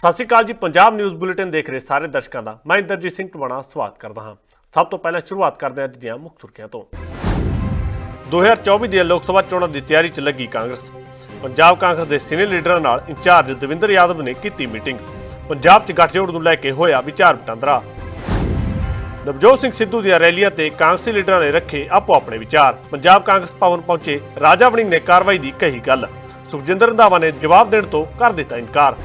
ਸਤਿ ਸ਼੍ਰੀ ਅਕਾਲ ਜੀ, Punjab news bulletin ਦੇਖ ਰਹੇ ਸਾਰੇ ਦਰਸ਼ਕਾਂ ਦਾ। ਮੈਂ ਇੰਦਰਜੀਤ ਸਿੰਘ ਟਵਾਣਾ, ਸਵਾਗਤ ਕਰਦਾ ਹਾਂ। ਸਭ ਤੋਂ ਪਹਿਲਾਂ ਸ਼ੁਰੂਆਤ ਕਰਦੇ ਹਾਂ ਅੱਜ ਦੀਆਂ ਮੁੱਖ ਸੁਰਖੀਆਂ ਤੋਂ। 2024 ਦੀਆਂ ਲੋਕ ਸਭਾ ਚੋਣਾਂ ਦੀ ਤਿਆਰੀ 'ਚ ਲੱਗੀ ਕਾਂਗਰਸ। ਪੰਜਾਬ ਕਾਂਗਰਸ ਦੇ ਸੀਨੀਅਰ ਲੀਡਰਾਂ ਨਾਲ ਇੰਚਾਰਜ ਦਵਿੰਦਰ ਯਾਦਵ ਨੇ ਕੀਤੀ ਮੀਟਿੰਗ। ਪੰਜਾਬ 'ਚ ਗੱਠਜੋੜ ਨੂੰ ਲੈ ਕੇ ਹੋਇਆ ਵਿਚਾਰ ਵਟਾਂਦਰਾ। ਨਵਜੋਤ ਸਿੰਘ ਸਿੱਧੂ ਦੀਆਂ ਰੈਲੀਆਂ ਤੇ ਕਾਂਗਰਸੀ ਲੀਡਰਾਂ ਨੇ ਰੱਖੇ ਆਪੋ ਆਪਣੇ ਵਿਚਾਰ। ਪੰਜਾਬ ਕਾਂਗਰਸ ਭਵਨ ਪਹੁੰਚੇ ਰਾਜਾ ਵਣਿੰਗ ਨੇ ਕਾਰਵਾਈ ਦੀ ਕਹੀ ਗੱਲ। ਸੁਖਜਿੰਦਰ ਰੰਧਾਵਾ ਨੇ ਜਵਾਬ ਦੇਣ ਤੋਂ ਕਰ ਦਿੱਤਾ ਇਨਕਾਰ।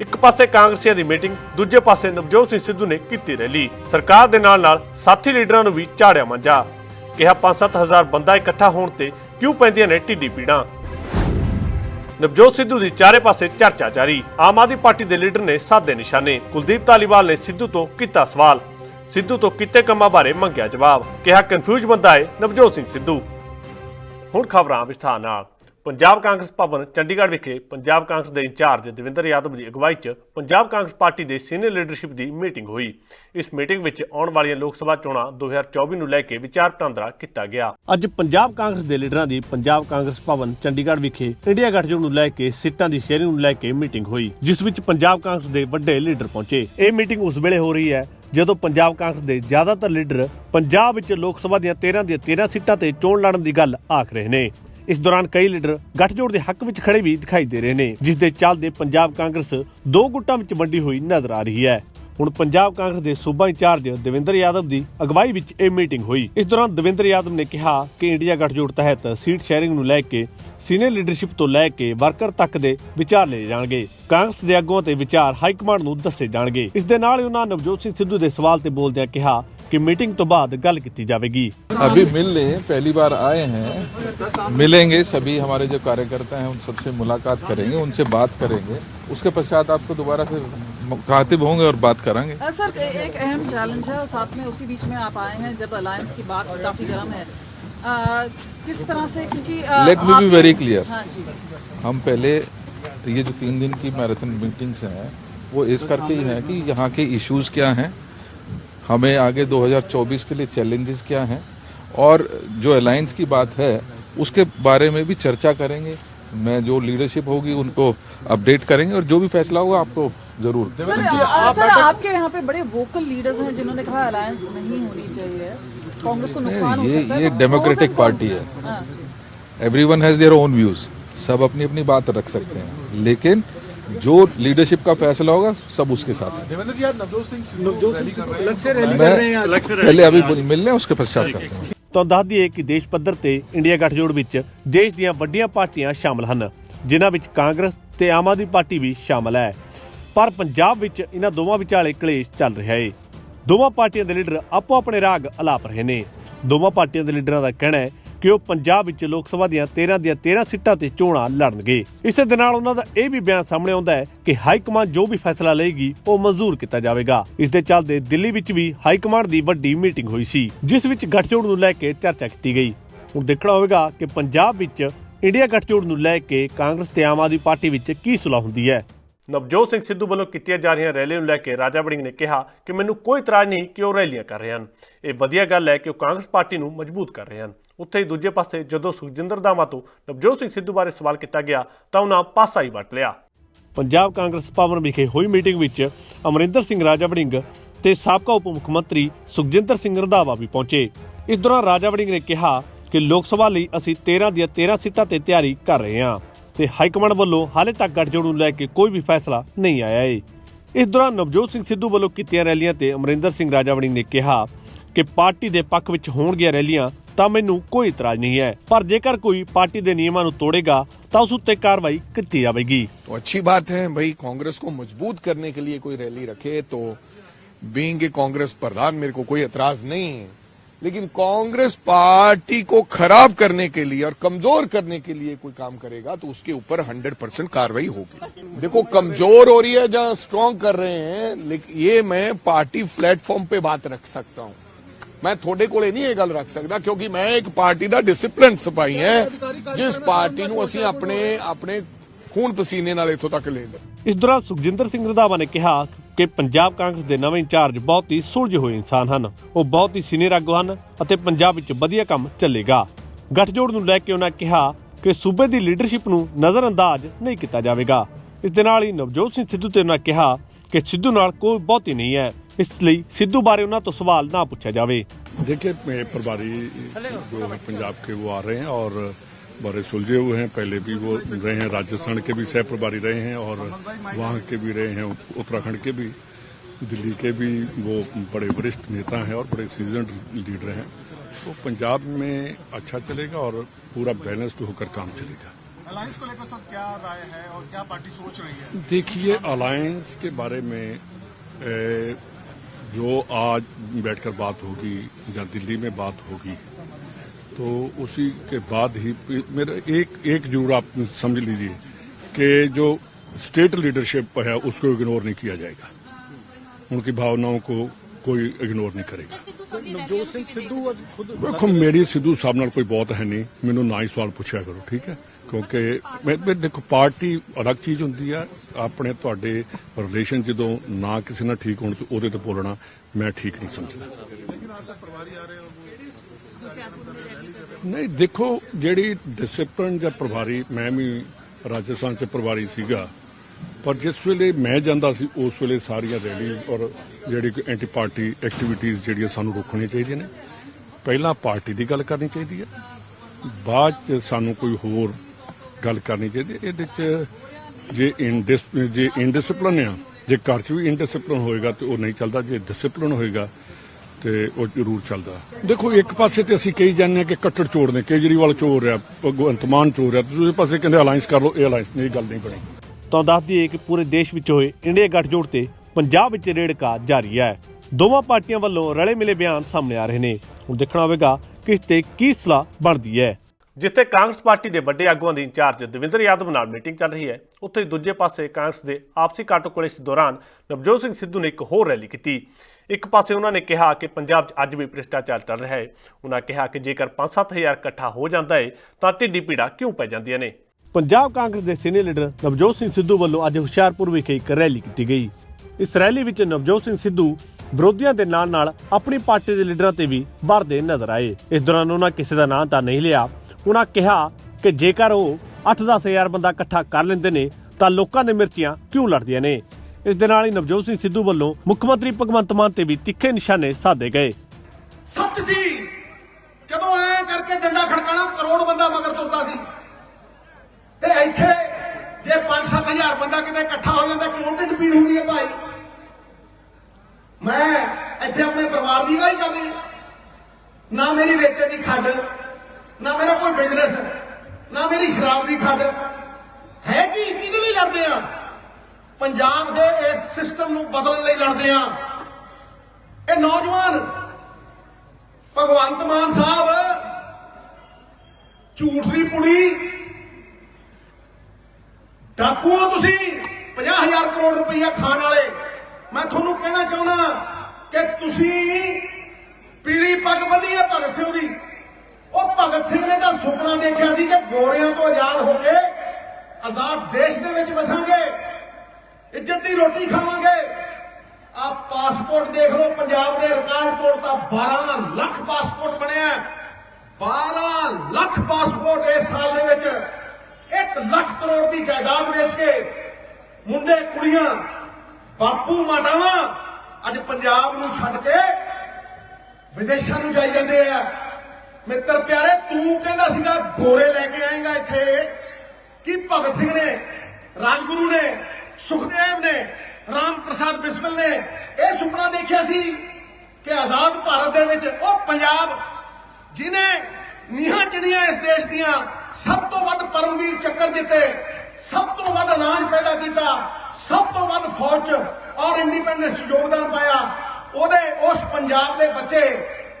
ਇੱਕ ਪਾਸੇ ਕਾਂਗਰਸੀਆਂ ਦੀ ਮੀਟਿੰਗ, ਦੂਜੇ ਪਾਸੇ ਨਵਜੋਤ ਸਿੰਘ ਸਿੱਧੂ ਨੇ ਕੀਤੀ ਰੈਲੀ। ਸਰਕਾਰ ਦੇ ਨਾਲ ਨਾਲ ਸਾਥੀ ਲੀਡਰਾਂ ਨੂੰ ਵੀ ਝਾੜਿਆ ਮੰਜਾ। ਕਿਹਾ 5-7000 ਬੰਦਾ ਇਕੱਠਾ ਹੋਣ ਤੇ ਕਿਉਂ ਪੈਂਦੀਆਂ ਨੇ ਢਿੱਡੀ ਪੀੜਾਂ ਨਵਜੋਤ ਸਿੱਧੂ ਦੀ ਚਾਰੇ ਪਾਸੇ ਚਰਚਾ ਜਾਰੀ। ਆਮ ਆਦਮੀ ਪਾਰਟੀ ਦੇ ਲੀਡਰ ਨੇ ਸਾਦੇ ਨਿਸ਼ਾਨੇ। ਕੁਲਦੀਪ ਧਾਲੀਵਾਲ ਨੇ ਸਿੱਧੂ ਤੋਂ ਕੀਤਾ ਸਵਾਲ। ਸਿੱਧੂ ਤੋਂ ਕੀਤੇ ਕੰਮਾਂ ਬਾਰੇ ਮੰਗਿਆ ਜਵਾਬ। ਕਿਹਾ, ਕਨਫਿਊਜ਼ ਬੰਦਾ ਹੈ ਨਵਜੋਤ ਸਿੰਘ ਸਿੱਧੂ। ਹੁਣ ਖਬਰਾਂ ਵਿਸਥਾਰ ਨਾਲ। ਪੰਜਾਬ ਕਾਂਗਰਸ ਭਵਨ, ਚੰਡੀਗੜ੍ਹ ਵਿਖੇ ਪੰਜਾਬ ਕਾਂਗਰਸ ਦੇ ਇੰਚਾਰਜ ਦਵਿੰਦਰ ਯਾਦਵ ਦੀ ਅਗਵਾਈ 'ਚ ਪੰਜਾਬ ਕਾਂਗਰਸ ਪਾਰਟੀ ਦੇ ਸੀਨੀਅਰ ਲੀਡਰਸ਼ਿਪ ਦੀ ਮੀਟਿੰਗ ਹੋਈ। ਇਸ ਮੀਟਿੰਗ ਵਿੱਚ ਆਉਣ ਵਾਲੀਆਂ ਲੋਕ ਸਭਾ ਚੋਣਾਂ 2024 ਨੂੰ ਲੈ ਕੇ ਵਿਚਾਰ ਵਟਾਂਦਰਾ ਕੀਤਾ ਗਿਆ। ਅੱਜ ਪੰਜਾਬ ਕਾਂਗਰਸ ਦੇ ਲੀਡਰਾਂ ਦੀ ਪੰਜਾਬ ਕਾਂਗਰਸ ਭਵਨ, ਚੰਡੀਗੜ੍ਹ ਵਿਖੇ ਇੰਡੀਆ ਗੱਠਜੋੜ ਨੂੰ ਲੈ ਕੇ ਸੀਟਾਂ ਦੀ ਸ਼ੇਅਰਿੰਗ ਨੂੰ ਲੈ ਕੇ ਮੀਟਿੰਗ ਹੋਈ, ਜਿਸ ਵਿੱਚ ਪੰਜਾਬ ਕਾਂਗਰਸ ਦੇ ਵੱਡੇ ਲੀਡਰ ਪਹੁੰਚੇ। ਇਹ ਮੀਟਿੰਗ ਉਸ ਵੇਲੇ ਹੋ ਰਹੀ ਹੈ ਜਦੋਂ ਪੰਜਾਬ ਕਾਂਗਰਸ ਦੇ ਜ਼ਿਆਦਾਤਰ ਲੀਡਰ ਪੰਜਾਬ ਵਿੱਚ ਲੋਕ ਸਭਾ ਦੀਆਂ 13 ਦੀਆਂ 13 ਸੀਟਾਂ ਤੇ ਚੋਣ ਲੜਨ ਦੀ ਗੱਲ ਆਖ ਰਹੇ ਨੇ। ਇਸ ਦੌਰਾਨ ਕਈ ਲੀਡਰ ਗੱਠਜੋੜ ਦੇ ਹੱਕ ਵਿੱਚ ਖੜੇ ਵੀ ਦਿਖਾਈ ਦੇ ਰਹੇ ਨੇ, ਜਿਸ ਦੇ ਚੱਲਦੇ ਪੰਜਾਬ ਕਾਂਗਰਸ ਦੋ ਗੁੱਟਾਂ ਵਿੱਚ ਵੰਡੀ ਹੋਈ ਨਜ਼ਰ ਆ ਰਹੀ ਹੈ। ਹੁਣ ਪੰਜਾਬ ਕਾਂਗਰਸ ਦੇ ਸੂਬਾ ਇੰਚਾਰਜ ਦਵਿੰਦਰ ਯਾਦਵ ਦੀ ਅਗਵਾਈ ਵਿੱਚ ਇਹ ਮੀਟਿੰਗ ਹੋਈ ਇਸ ਦੌਰਾਨ ਦਵਿੰਦਰ ਯਾਦਵ ਨੇ ਕਿਹਾ ਕਿ ਇੰਡੀਆ ਗੱਠਜੋੜ ਤਹਿਤ ਸੀਟ ਸ਼ੇਅਰਿੰਗ ਨੂੰ ਲੈ ਕੇ ਸੀਨੀਅਰ ਲੀਡਰਸ਼ਿਪ ਤੋਂ ਲੈ ਕੇ ਵਰਕਰ ਤੱਕ ਦੇ ਵਿਚਾਰ ਲਏ ਜਾਣਗੇ ਕਾਂਗਰਸ ਦੇ ਆਗੂਆਂ ਤੇ ਵਿਚਾਰ ਹਾਈ ਕਮਾਂਡ ਨੂੰ ਦੱਸੇ ਜਾਣਗੇ ਇਸ ਦੇ ਨਾਲ ਹੀ ਉਹਨਾਂ ਨਵਜੋਤ ਸਿੰਘ ਸਿੱਧੂ ਦੇ ਸਵਾਲ ਤੇ ਬੋਲਦਿਆਂ ਕਿਹਾ ਕਿ ਮੀਟਿੰਗ ਤੋਂ ਬਾਅਦ ਗੱਲ ਕੀਤੀ ਜਾਵੇਗੀ अभी मिल रहे हैं पहली बार आए हैं मिलेंगे सभी हमारे जो कार्यकर्ता हैं उन सबसे मुलाकात करेंगे उनसे बात करेंगे उसके पश्चात आपको दोबारा से मुखातिब होंगे और बात करेंगे। सर एक अहम चैलेंज है और साथ में उसी बीच में आप आए हैं जब अलायंस की बात काफ़ी गर्म है। अ, किस तरह से क्योंकि आपके- very clear. हाँ जी। हम पहले ये जो तीन दिन की मैराथन मीटिंग्स हैं वो इस करके ही हैं कि यहाँ के इश्यूज़ क्या हैं हमें आगे 2024 के लिए चैलेंजेस क्या हैं और जो अलायंस की बात है उसके बारे में भी चर्चा करेंगे। मैं जो लीडरशिप होगी उनको अपडेट करेंगे और जो भी फैसला होगा आपको जरूर सर अ, सर आपके यहाँ पे बड़े वोकल लीडर्स हैं जिन्होंने कहा अलायंस नहीं होनी चाहिए कांग्रेस को नुकसान हो ये सकता है ये तो डेमोक्रेटिक कौन सा- पार्टी है हाँ। Everyone has their own views सब अपनी अपनी बात रख सकते हैं लेकिन जो लीडरशिप का फैसला होगा सब उसके साथ है देवेंद्र जी आज नवजोत सिंह नवजोत सिंह अलग से रैली मैं पहले अभी मिल लें उसके पश्चात करते हैं ਤੁਹਾਨੂੰ ਦੱਸ ਦਈਏ ਕਿ ਦੇਸ਼ ਪੱਧਰ ਤੇ ਇੰਡੀਆ ਗੱਠਜੋੜ ਵਿੱਚ ਦੇਸ਼ ਦੀਆਂ ਵੱਡੀਆਂ ਪਾਰਟੀਆਂ ਸ਼ਾਮਲ ਹਨ ਜਿਨ੍ਹਾਂ ਵਿੱਚ ਕਾਂਗਰਸ ਤੇ ਆਮ ਆਦਮੀ ਪਾਰਟੀ ਵੀ ਸ਼ਾਮਲ ਹੈ ਪਰ ਪੰਜਾਬ ਵਿੱਚ ਇਹਨਾਂ ਦੋਵਾਂ ਵਿਚਾਲੇ ਕਲੇਸ਼ ਚੱਲ ਰਿਹਾ ਹੈ ਦੋਵਾਂ ਪਾਰਟੀਆਂ ਦੇ ਲੀਡਰ ਆਪੋ ਆਪਣੇ ਰਾਗ ਅਲਾਪ ਰਹੇ ਨੇ। ਦੋਵਾਂ ਪਾਰਟੀਆਂ ਦੇ ਲੀਡਰਾਂ ਦਾ ਕਹਿਣਾ ਹੈ ਕਿ ਉਹ ਪੰਜਾਬ ਵਿੱਚ ਲੋਕ ਸਭਾ ਦੀਆਂ 13 ਦੀਆਂ 13 ਸੀਟਾਂ ਤੇ ਚੋਣਾਂ ਲੜਨਗੇ। ਇਸੇ ਦੇ ਨਾਲ ਉਹਨਾਂ ਦਾ ਇਹ ਵੀ ਬਿਆਨ ਸਾਹਮਣੇ ਆਉਂਦਾ ਹੈ ਕਿ ਹਾਈ ਕਮਾਂਡ ਜੋ ਵੀ ਫੈਸਲਾ ਲਏਗੀ, ਉਹ ਮਨਜ਼ੂਰ ਕੀਤਾ ਜਾਵੇਗਾ। ਇਸ ਦੇ ਚੱਲਦੇ ਦਿੱਲੀ ਵਿੱਚ ਵੀ ਹਾਈ ਕਮਾਂਡ ਦੀ ਵੱਡੀ ਮੀਟਿੰਗ ਹੋਈ ਸੀ, ਜਿਸ ਵਿੱਚ ਗੱਠਜੋੜ ਨੂੰ ਲੈ ਕੇ ਚਰਚਾ ਕੀਤੀ ਗਈ। ਹੁਣ ਦੇਖਣਾ ਹੋਵੇਗਾ ਕਿ ਪੰਜਾਬ ਵਿੱਚ ਇੰਡੀਆ ਗੱਠਜੋੜ ਨੂੰ ਲੈ ਕੇ ਕਾਂਗਰਸ ਤੇ ਆਮ ਆਦਮੀ ਪਾਰਟੀ ਵਿੱਚ ਕੀ ਸੁਲ੍ਹਾ ਹੁੰਦੀ ਹੈ। ਨਵਜੋਤ ਸਿੰਘ ਸਿੱਧੂ ਵੱਲੋਂ ਕੀਤੀਆਂ ਜਾ ਰਹੀਆਂ ਰੈਲੀਆਂ ਨੂੰ ਲੈ ਕੇ ਰਾਜਾ ਵੜਿੰਗ ਨੇ ਕਿਹਾ ਕਿ ਮੈਨੂੰ ਕੋਈ ਇਤਰਾਜ਼ ਨਹੀਂ ਕਿ ਉਹ ਰੈਲੀਆਂ ਕਰ ਰਹੇ ਹਨ। ਇਹ ਵਧੀਆ ਗੱਲ ਹੈ ਕਿ ਉਹ ਕਾਂਗਰਸ ਪਾਰਟੀ ਨੂੰ ਮਜ਼ਬੂਤ ਕਰ ਰਹੇ ਹਨ। ਉੱਥੇ ਹੀ ਦੂਜੇ ਪਾਸੇ ਜਦੋਂ ਸੁਖਜਿੰਦਰ ਦਾਮਾ ਤੋਂ ਨਵਜੋਤ ਸਿੰਘ ਸਿੱਧੂ ਬਾਰੇ ਸਵਾਲ ਕੀਤਾ ਗਿਆ, ਤਾਂ ਉਹਨਾਂ ਪਾਸਾ ਹੀ ਵੱਟ ਲਿਆ। ਪੰਜਾਬ ਕਾਂਗਰਸ ਭਵਨ ਵਿਖੇ ਹੋਈ ਮੀਟਿੰਗ ਵਿੱਚ ਅਮਰਿੰਦਰ ਸਿੰਘ, ਰਾਜਾ ਵੜਿੰਗ ਤੇ ਸਾਬਕਾ ਉਪ ਮੁੱਖ ਮੰਤਰੀ ਸੁਖਜਿੰਦਰ ਸਿੰਘ ਰੰਧਾਵਾ ਵੀ ਪਹੁੰਚੇ। ਇਸ ਦੌਰਾਨ ਰਾਜਾ ਵੜਿੰਗ ਨੇ ਕਿਹਾ ਕਿ ਲੋਕ ਸਭਾ ਲਈ ਅਸੀਂ 13 ਦੀਆਂ 13 ਸੀਟਾਂ ਤੇ ਤਿਆਰੀ ਕਰ ਰਹੇ ਹਾਂ। ਤੇ ਹਾਈ ਕਮਾਂਡ ਵੱਲੋਂ ਹਾਲੇ ਤੱਕ ਗੱਠਜੋੜ ਨੂੰ ਲੈ ਕੇ ਕੋਈ ਵੀ ਫੈਸਲਾ ਨਹੀਂ ਆਇਆ ਏ ਇਸ ਦੌਰਾਨ ਨਵਜੋਤ ਸਿੰਘ ਸਿੱਧੂ ਵੱਲੋਂ ਕੀਤੀਆਂ ਰੈਲੀਆਂ ਤੇ ਅਮਰਿੰਦਰ ਸਿੰਘ ਰਾਜਾ ਵੜਿੰਗ ਨੇ ਕਿਹਾ ਕਿ ਪਾਰਟੀ ਦੇ ਪੱਖ ਵਿੱਚ ਹੋਣਗੀਆਂ ਰੈਲੀਆਂ ਤਾਂ ਮੈਨੂੰ ਕੋਈ ਇਤਰਾਜ਼ ਨਹੀਂ ਹੈ ਪਰ ਜੇਕਰ ਕੋਈ ਪਾਰਟੀ ਦੇ ਨਿਯਮਾਂ ਨੂੰ ਤੋੜੇਗਾ ਤਾਂ ਉਸ ਉੱਤੇ ਕਾਰਵਾਈ ਕੀਤੀ ਜਾਵੇਗੀ तो अच्छी बात है भाई कांग्रेस को मजबूत करने के लिए कोई रैली रखे तो बीइंग ए कांग्रेस प्रधान मेरे को कोई एतराज नहीं है लेकिन कांग्रेस पार्टी को खराब करने के लिए और कमजोर करने के लिए कोई काम करेगा तो उसके ऊपर 100 परसेंट कार्रवाई होगी देखो कमजोर हो रही है जहां स्ट्रांग कर रहे हैं लेकिन ये मैं पार्टी प्लेटफॉर्म पे बात रख सकता हूं ਮੈਂ ਤੁਹਾਡੇ ਕੋਲੇ ਨਹੀਂ ਇਹ ਗੱਲ ਰੱਖ ਸਕਦਾ ਕਿਉਂਕਿ ਮੈਂ ਇੱਕ ਪਾਰਟੀ ਦਾ ਡਿਸਪਲਿਨ ਸਿਪਾਹੀ ਹਾਂ ਜਿਸ ਪਾਰਟੀ ਨੂੰ ਅਸੀਂ ਆਪਣੇ ਆਪਣੇ ਖੂਨ ਪਸੀਨੇ ਨਾਲ ਇੱਥੋਂ ਤੱਕ ਲੈ ਲਿਆ ਇਸ ਦੌਰਾਨ ਸੁਖਜਿੰਦਰ ਸਿੰਘ ਰੰਧਾਵਾ ਨੇ ਕਿਹਾ ਕਿ ਪੰਜਾਬ ਕਾਂਗਰਸ ਦੇ ਨਵੇਂ ਇੰਚਾਰਜ ਬਹੁਤ ਹੀ ਸੁਲਝੇ ਹੋਏ ਇਨਸਾਨ ਹਨ ਉਹ ਬਹੁਤ ਹੀ ਸੀਨੀਅਰ ਆਗੂ ਹਨ ਅਤੇ ਪੰਜਾਬ ਵਿੱਚ ਵਧੀਆ ਕੰਮ ਚੱਲੇਗਾ ਗੱਠਜੋੜ ਨੂੰ ਲੈ ਕੇ ਉਹਨਾਂ ਕਿਹਾ ਕਿ ਸੂਬੇ ਦੀ ਲੀਡਰਸ਼ਿਪ ਨੂੰ ਨਜ਼ਰਅੰਦਾਜ਼ ਨਹੀਂ ਕੀਤਾ ਜਾਵੇਗਾ ਇਸ ਦੇ ਨਾਲ ਹੀ ਨਵਜੋਤ ਸਿੰਘ ਸਿੱਧੂ ਤੇ ਉਹਨਾਂ ਕਿਹਾ ਕਿ ਸਿੱਧੂ ਨਾਲ ਕੋਈ ਬਹੁਤੀ ਨਹੀਂ ਹੈ ਇਸ ਲਈ ਸਿੱਧੂ ਬਾਰੇ ਉਹਨਾਂ ਤੋਂ ਸਵਾਲ ਨਾ ਪੁੱਛਿਆ ਜਾਵੇ देखिए मैं प्रभारी जो है पंजाब के वो आ रहे हैं और बड़े सुलझे हुए हैं। पहले भी वो रहे हैं राजस्थान के भी सह प्रभारी रहे हैं और वहाँ के भी रहे हैं उत्तराखंड के भी दिल्ली के भी वो बड़े वरिष्ठ नेता हैं और बड़े सीज़न लीडर हैं। तो पंजाब में अच्छा चलेगा और पूरा बैलेंस्ड होकर काम चलेगा। अलायंस को लेकर सर क्या राय है और क्या पार्टी सोच रही है? देखिए अलायंस के बारे में ए, जो आज बैठकर बात होगी या दिल्ली में बात होगी तो उसी के बाद ही मेरा एक एक जरूर आप समझ लीजिए कि जो स्टेट लीडरशिप है उसको इग्नोर नहीं किया जाएगा उनकी भावनाओं को कोई इग्नोर नहीं करेगा नवजोत सिंह सिद्धू आज खुद ਵੇਖੋ ਮੇਰੀ ਸਿੱਧੂ ਸਾਹਿਬ ਨਾਲ ਕੋਈ ਬਹੁਤ ਹੈ ਨਹੀਂ ਮੈਨੂੰ ਨਾ ਹੀ ਸਵਾਲ ਪੁੱਛਿਆ ਕਰੋ ਠੀਕ ਹੈ ਕਿਉਂਕਿ ਮੈਂ ਮੈਂ ਦੇਖੋ ਪਾਰਟੀ ਅਲੱਗ ਚੀਜ਼ ਹੁੰਦੀ ਆ ਆਪਣੇ ਤੁਹਾਡੇ ਰਿਲੇਸ਼ਨ ਜਦੋਂ ਨਾ ਕਿਸੇ ਨਾਲ ਠੀਕ ਹੋਣ ਤੇ ਉਹਦੇ ਤੇ ਬੋਲਣਾ ਮੈਂ ਠੀਕ ਨਹੀਂ ਸਮਝਦਾ ਨਹੀਂ, ਦੇਖੋ, ਜਿਹੜੀ ਡਿਸਪਲਿਨ ਜਾਂ ਪ੍ਰਭਾਰੀ, ਮੈਂ ਵੀ ਰਾਜਸਥਾਨ ਚ ਪ੍ਰਭਾਰੀ ਸੀਗਾ, ਪਰ ਜਿਸ ਵੇਲੇ ਮੈਂ ਜਾਂਦਾ ਸੀ, ਉਸ ਵੇਲੇ ਸਾਰੀਆਂ ਰੈਲੀਜ਼ ਔਰ ਜਿਹੜੀ ਕਿ ਐਂਟੀ ਪਾਰਟੀ ਐਕਟੀਵਿਟੀਜ਼ ਜਿਹੜੀਆਂ ਸਾਨੂੰ ਰੋਕਣੀਆਂ ਚਾਹੀਦੀਆਂ ਨੇ ਪਹਿਲਾਂ ਪਾਰਟੀ ਦੀ ਗੱਲ ਕਰਨੀ ਚਾਹੀਦੀ ਹੈ, ਬਾਅਦ ਚ ਸਾਨੂੰ ਕੋਈ ਹੋਰ ਗੱਲ ਕਰਨੀ ਚਾਹੀਦੀ ਹੈ। ਇਹਦੇ ਚ ਜੇ ਇਨਡਿਸ ਜੇ ਇਨਡਿਸਪਲਿਨ ਆ, ਜੇ ਘਰ ਚ ਵੀ ਇਨਡਿਸਪਲਿਨ ਹੋਏਗਾ ਤੇ ਉਹ ਨਹੀਂ ਚੱਲਦਾ, ਜੇ ਡਿਸਪਲਿਨ ਹੋਏਗਾ ਤੇ ਉਹ ਜ਼ਰੂਰ ਚੱਲਦਾ। ਦੇਖੋ ਇੱਕ ਪਾਸੇ ਤੇ ਅਸੀਂ ਕਹੀ ਜਾਂਦੇ ਹਾਂ ਕਿ ਕੱਟੜ ਚੋਰ ਨੇ ਕੇਜਰੀਵਾਲ ਚੋਰ ਆ ਭਗਵੰਤ ਮਾਨ ਚੋਰ ਆ ਤੇ ਦੂਜੇ ਪਾਸੇ ਕਹਿੰਦੇ ਅਲਾਈਅੰਸ ਕਰ ਲਓ ਇਹ ਅਲਾਈਅੰਸ ਨਹੀਂ ਗੱਲ ਨਹੀਂ ਬਣੀ। ਤਾਂ ਦੱਸ ਦਈਏ ਕਿ ਪੂਰੇ ਦੇਸ਼ ਵਿੱਚ ਹੋਏ ਇੰਡੀਆ ਗੱਠਜੋੜ ਤੇ ਪੰਜਾਬ ਵਿੱਚ ਰੇੜਕਾ ਜਾਰੀ ਹੈ। ਦੋਵਾਂ ਪਾਰਟੀਆਂ ਵੱਲੋਂ ਰਲੇ ਮਿਲੇ ਬਿਆਨ ਸਾਹਮਣੇ ਆ ਰਹੇ ਨੇ। ਹੁਣ ਦੇਖਣਾ ਹੋਵੇਗਾ ਕਿ ਇਸ ਤੇ ਕੀ ਸਲਾਹ ਬਣਦੀ ਹੈ। ਜਿੱਥੇ ਕਾਂਗਰਸ ਪਾਰਟੀ ਦੇ ਵੱਡੇ ਆਗੂਆਂ ਦੀ ਇੰਚਾਰਜ ਦਵਿੰਦਰ ਯਾਦਵ ਨਾਲ ਮੀਟਿੰਗ ਚੱਲ ਰਹੀ ਹੈ ਉੱਥੇ ਹੀ ਦੂਜੇ ਪਾਸੇ ਕਾਂਗਰਸ ਦੇ ਆਪਸੀ ਕਾਟੋ ਇਸ ਦੌਰਾਨ ਨਵਜੋਤ ਸਿੰਘ ਸਿੱਧੂ ਨੇ ਇੱਕ ਹੋਰ ਰੈਲੀ ਕੀਤੀ। ਇੱਕ ਪਾਸੇ ਉਹਨਾਂ ਨੇ ਕਿਹਾ ਕਿ ਪੰਜਾਬ 'ਚ ਅੱਜ ਵੀ ਭ੍ਰਿਸ਼ਟਾਚਾਰ ਚੱਲ ਰਿਹਾ ਹੈ। ਉਹਨਾਂ ਕਿਹਾ ਕਿ ਜੇਕਰ 5-7000 ਇਕੱਠਾ ਹੋ ਜਾਂਦਾ ਹੈ, ਤਾਂ ਢਿੱਡੀ ਪੀੜਾ ਕਿਉਂ ਪੈ ਜਾਂਦੀਆਂ ਨੇ? ਪੰਜਾਬ ਕਾਂਗਰਸ ਦੇ ਸੀਨੀਅਰ ਲੀਡਰ ਨਵਜੋਤ ਸਿੰਘ ਸਿੱਧੂ ਵੱਲੋਂ ਅੱਜ ਹੁਸ਼ਿਆਰਪੁਰ ਵਿਖੇ ਇੱਕ ਰੈਲੀ ਕੀਤੀ ਗਈ। ਇਸ ਰੈਲੀ ਵਿੱਚ ਨਵਜੋਤ ਸਿੰਘ ਸਿੱਧੂ ਵਿਰੋਧੀਆਂ ਦੇ ਨਾਲ ਨਾਲ ਆਪਣੀ ਪਾਰਟੀ ਦੇ ਲੀਡਰਾਂ ਤੇ ਵੀ ਭਰਦੇ ਨਜ਼ਰ ਆਏ। ਇਸ ਦੌਰਾਨ ਉਹਨਾਂ ਕਿਸੇ ਦਾ ਨਾਂ ਤਾਂ ਨਹੀਂ ਲਿਆ। ਉਹਨਾਂ ਕਿਹਾ ਕਿ ਜੇਕਰ ਉਹ 8-10 ਹਜ਼ਾਰ ਬੰਦਾ ਇਕੱਠਾ ਕਰ ਲੈਂਦੇ ਨੇ, ਤਾਂ ਲੋਕਾਂ ਦੇ ਮਿਰਚੀਆਂ ਕਿਉਂ ਲੜਦੀਆਂ ਨੇ? ਇਸ ਦੇ ਨਾਲ ਹੀ ਨਵਜੋਤ ਸਿੰਘ ਸਿੱਧੂ ਵੱਲੋਂ ਮੁੱਖ ਮੰਤਰੀ ਭਗਵੰਤ ਮਾਨ ਤੇ ਵੀ ਤਿੱਖੇ ਨਿਸ਼ਾਨੇ ਸਾਧੇ ਗਏ। ਸੱਚ ਸੀ। ਜਦੋਂ ਐ ਕਰਕੇ ਡੰਡਾ ਖੜਕਾਣਾ ਕਰੋੜ ਬੰਦਾ ਮਗਰ ਤੁਰਦਾ ਸੀ। ਤੇ ਇੱਥੇ ਜੇ 5-7000 ਬੰਦਾ ਕਿਤੇ ਇਕੱਠਾ ਹੋ ਜਾਂਦਾ ਕਿਉਂ ਢਿੱਡ ਪੀੜ ਹੁੰਦੀ ਹੈ ਭਾਈ। ਮੈਂ ਇੱਥੇ ਆਪਣੇ ਪਰਿਵਾਰ ਦੀ ਗੱਲ ਕਰ ਰਹੀ। ਨਾ ਮੇਰੀ ਰੇਤੇ ਦੀ ਖੱਡ, ਨਾ ਮੇਰਾ ਕੋਈ ਬਿਜ਼ਨਸ ਨਾ ਮੇਰੀ ਸ਼ਰਾਬ ਦੀ ਖੱਡ। ਹੈ ਕੀ? ਕਿਹਦੇ ਲਈ ਲੜਦੇ ਆ? ਪੰਜਾਬ ਦੇ ਇਸ ਸਿਸਟਮ ਨੂੰ ਬਦਲਣ ਲਈ ਲੜਦੇ ਆ ਇਹ ਨੌਜਵਾਨ ਭਗਵੰਤ ਮਾਨ ਸਾਹਿਬ, ਝੂਠ ਦੀ ਪੁੜੀ ਡਾਕੂ ਤੁਸੀਂ 50000 ਕਰੋੜ ਰੁਪਈਆ ਖਾਣ ਵਾਲੇ। ਮੈਂ ਤੁਹਾਨੂੰ ਕਹਿਣਾ ਚਾਹੁੰਦਾ ਕਿ ਤੁਸੀਂ ਪੀਲੀ ਪੱਗ ਬੰਨੀ ਹੈ ਭਗਤ ਸਿੰਘ ਦੀ। ਉਹ ਭਗਤ ਸਿੰਘ ਨੇ ਤਾਂ ਸੁਪਨਾ ਦੇਖਿਆ ਸੀ ਕਿ ਗੋਰਿਆਂ ਤੋਂ ਆਜ਼ਾਦ ਹੋ ਕੇ ਆਜ਼ਾਦ ਦੇਸ਼ ਦੇ ਵਿੱਚ ਵਸਾਂਗੇ। ਇੱਜ਼ਤ ਦੀ ਰੋਟੀ ਖਾਵਾਂਗੇ। ਆ ਪਾਸਪੋਰਟ ਦੇਖ ਲਓ, ਪੰਜਾਬ ਦੇ ਰਿਕਾਰਡ ਤੋੜਤਾ 12 ਲੱਖ ਪਾਸਪੋਰਟ ਬਣਿਆ 12 ਲੱਖ ਪਾਸਪੋਰਟ ਇਸ ਸਾਲ ਦੇ ਵਿੱਚ। 1 ਲੱਖ ਕਰੋੜ ਦੀ ਜਾਇਦਾਦ ਵੇਚ ਕੇ ਮੁੰਡੇ, ਕੁੜੀਆਂ, ਬਾਪੂ, ਮਾਤਾਵਾਂ ਅੱਜ ਪੰਜਾਬ ਨੂੰ ਛੱਡ ਕੇ ਵਿਦੇਸ਼ਾਂ ਨੂੰ ਜਾਈ ਜਾਂਦੇ ਆ। ਮਿੱਤਰ ਪਿਆਰੇ, ਤੂੰ ਕਹਿੰਦਾ ਸੀਗਾ, ਗੋਰੇ ਲੈ ਕੇ ਆਏਗਾ ਇੱਥੇ। ਕਿ ਭਗਤ ਸਿੰਘ ਨੇ, ਰਾਜਗੁਰੂ ਨੇ ਸੁਖਦੇਵ ਨੇ, ਰਾਮ ਪ੍ਰਸਾਦ ਬਿਸਮਿਲ ਨੇ ਇਹ ਸੁਪਨਾ ਦੇਖਿਆ ਸੀ ਕਿ ਆਜ਼ਾਦ ਭਾਰਤ ਦੇ ਵਿੱਚ ਉਹ ਪੰਜਾਬ ਜਿਨੇ ਨੀਹਾਂ ਚੜੀਆਂ ਇਸ ਦੇਸ਼ ਦੀਆਂ, ਸਭ ਤੋਂ ਵੱਧ ਪਰਮਵੀਰ ਚੱਕਰ ਜਿੱਤੇ, ਸਭ ਤੋਂ ਵੱਧ ਅਨਾਜ ਪੈਦਾ ਕੀਤਾ, ਸਭ ਤੋਂ ਵੱਧ ਫੌਜ ਔਰ ਇੰਡੀਪੈਂਡੈਂਸ ਯੋਗਦਾਨ ਪਾਇਆ, ਉਹਦੇ ਉਸ ਪੰਜਾਬ ਦੇ ਬੱਚੇ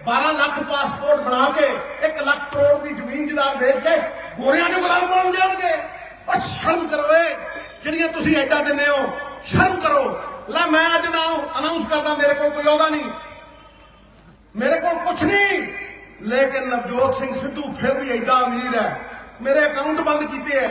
12 ਲੱਖ ਪਾਸਪੋਰਟ ਬਣਾ ਕੇ 1 ਲੱਖ ਕਰੋੜ ਦੀ ਜ਼ਮੀਨ ਜਦਾਰ ਵੇਚ ਕੇ ਗੋਰਿਆਂ ਨੂੰ ਗੁਲਾਮ ਬਣ ਜਾਣਗੇ। ਉਹ ਸ਼ਰਮ ਕਰੋ ਜਿਹੜੀਆਂ ਤੁਸੀਂ ਐਡਾ ਦਿੰਦੇ ਹੋ, ਸ਼ਰਮ ਕਰੋ। ਲੈ ਮੈਂ ਅੱਜ ਨਾ ਅਨਾਉਂਸ ਕਰਦਾ, ਮੇਰੇ ਕੋਲ ਕੋਈ ਅਹੁਦਾ ਨਹੀਂ। ਮੇਰੇ ਕੋਲ ਕੁਝ ਨਹੀਂ। ਲੇਕਿਨ ਨਵਜੋਤ ਸਿੰਘ ਸਿੱਧੂ ਫਿਰ ਵੀ ਐਡਾ ਅਮੀਰ ਹੈ। ਮੇਰੇ ਅਕਾਊਂਟ ਬੰਦ ਕੀਤੇ ਐ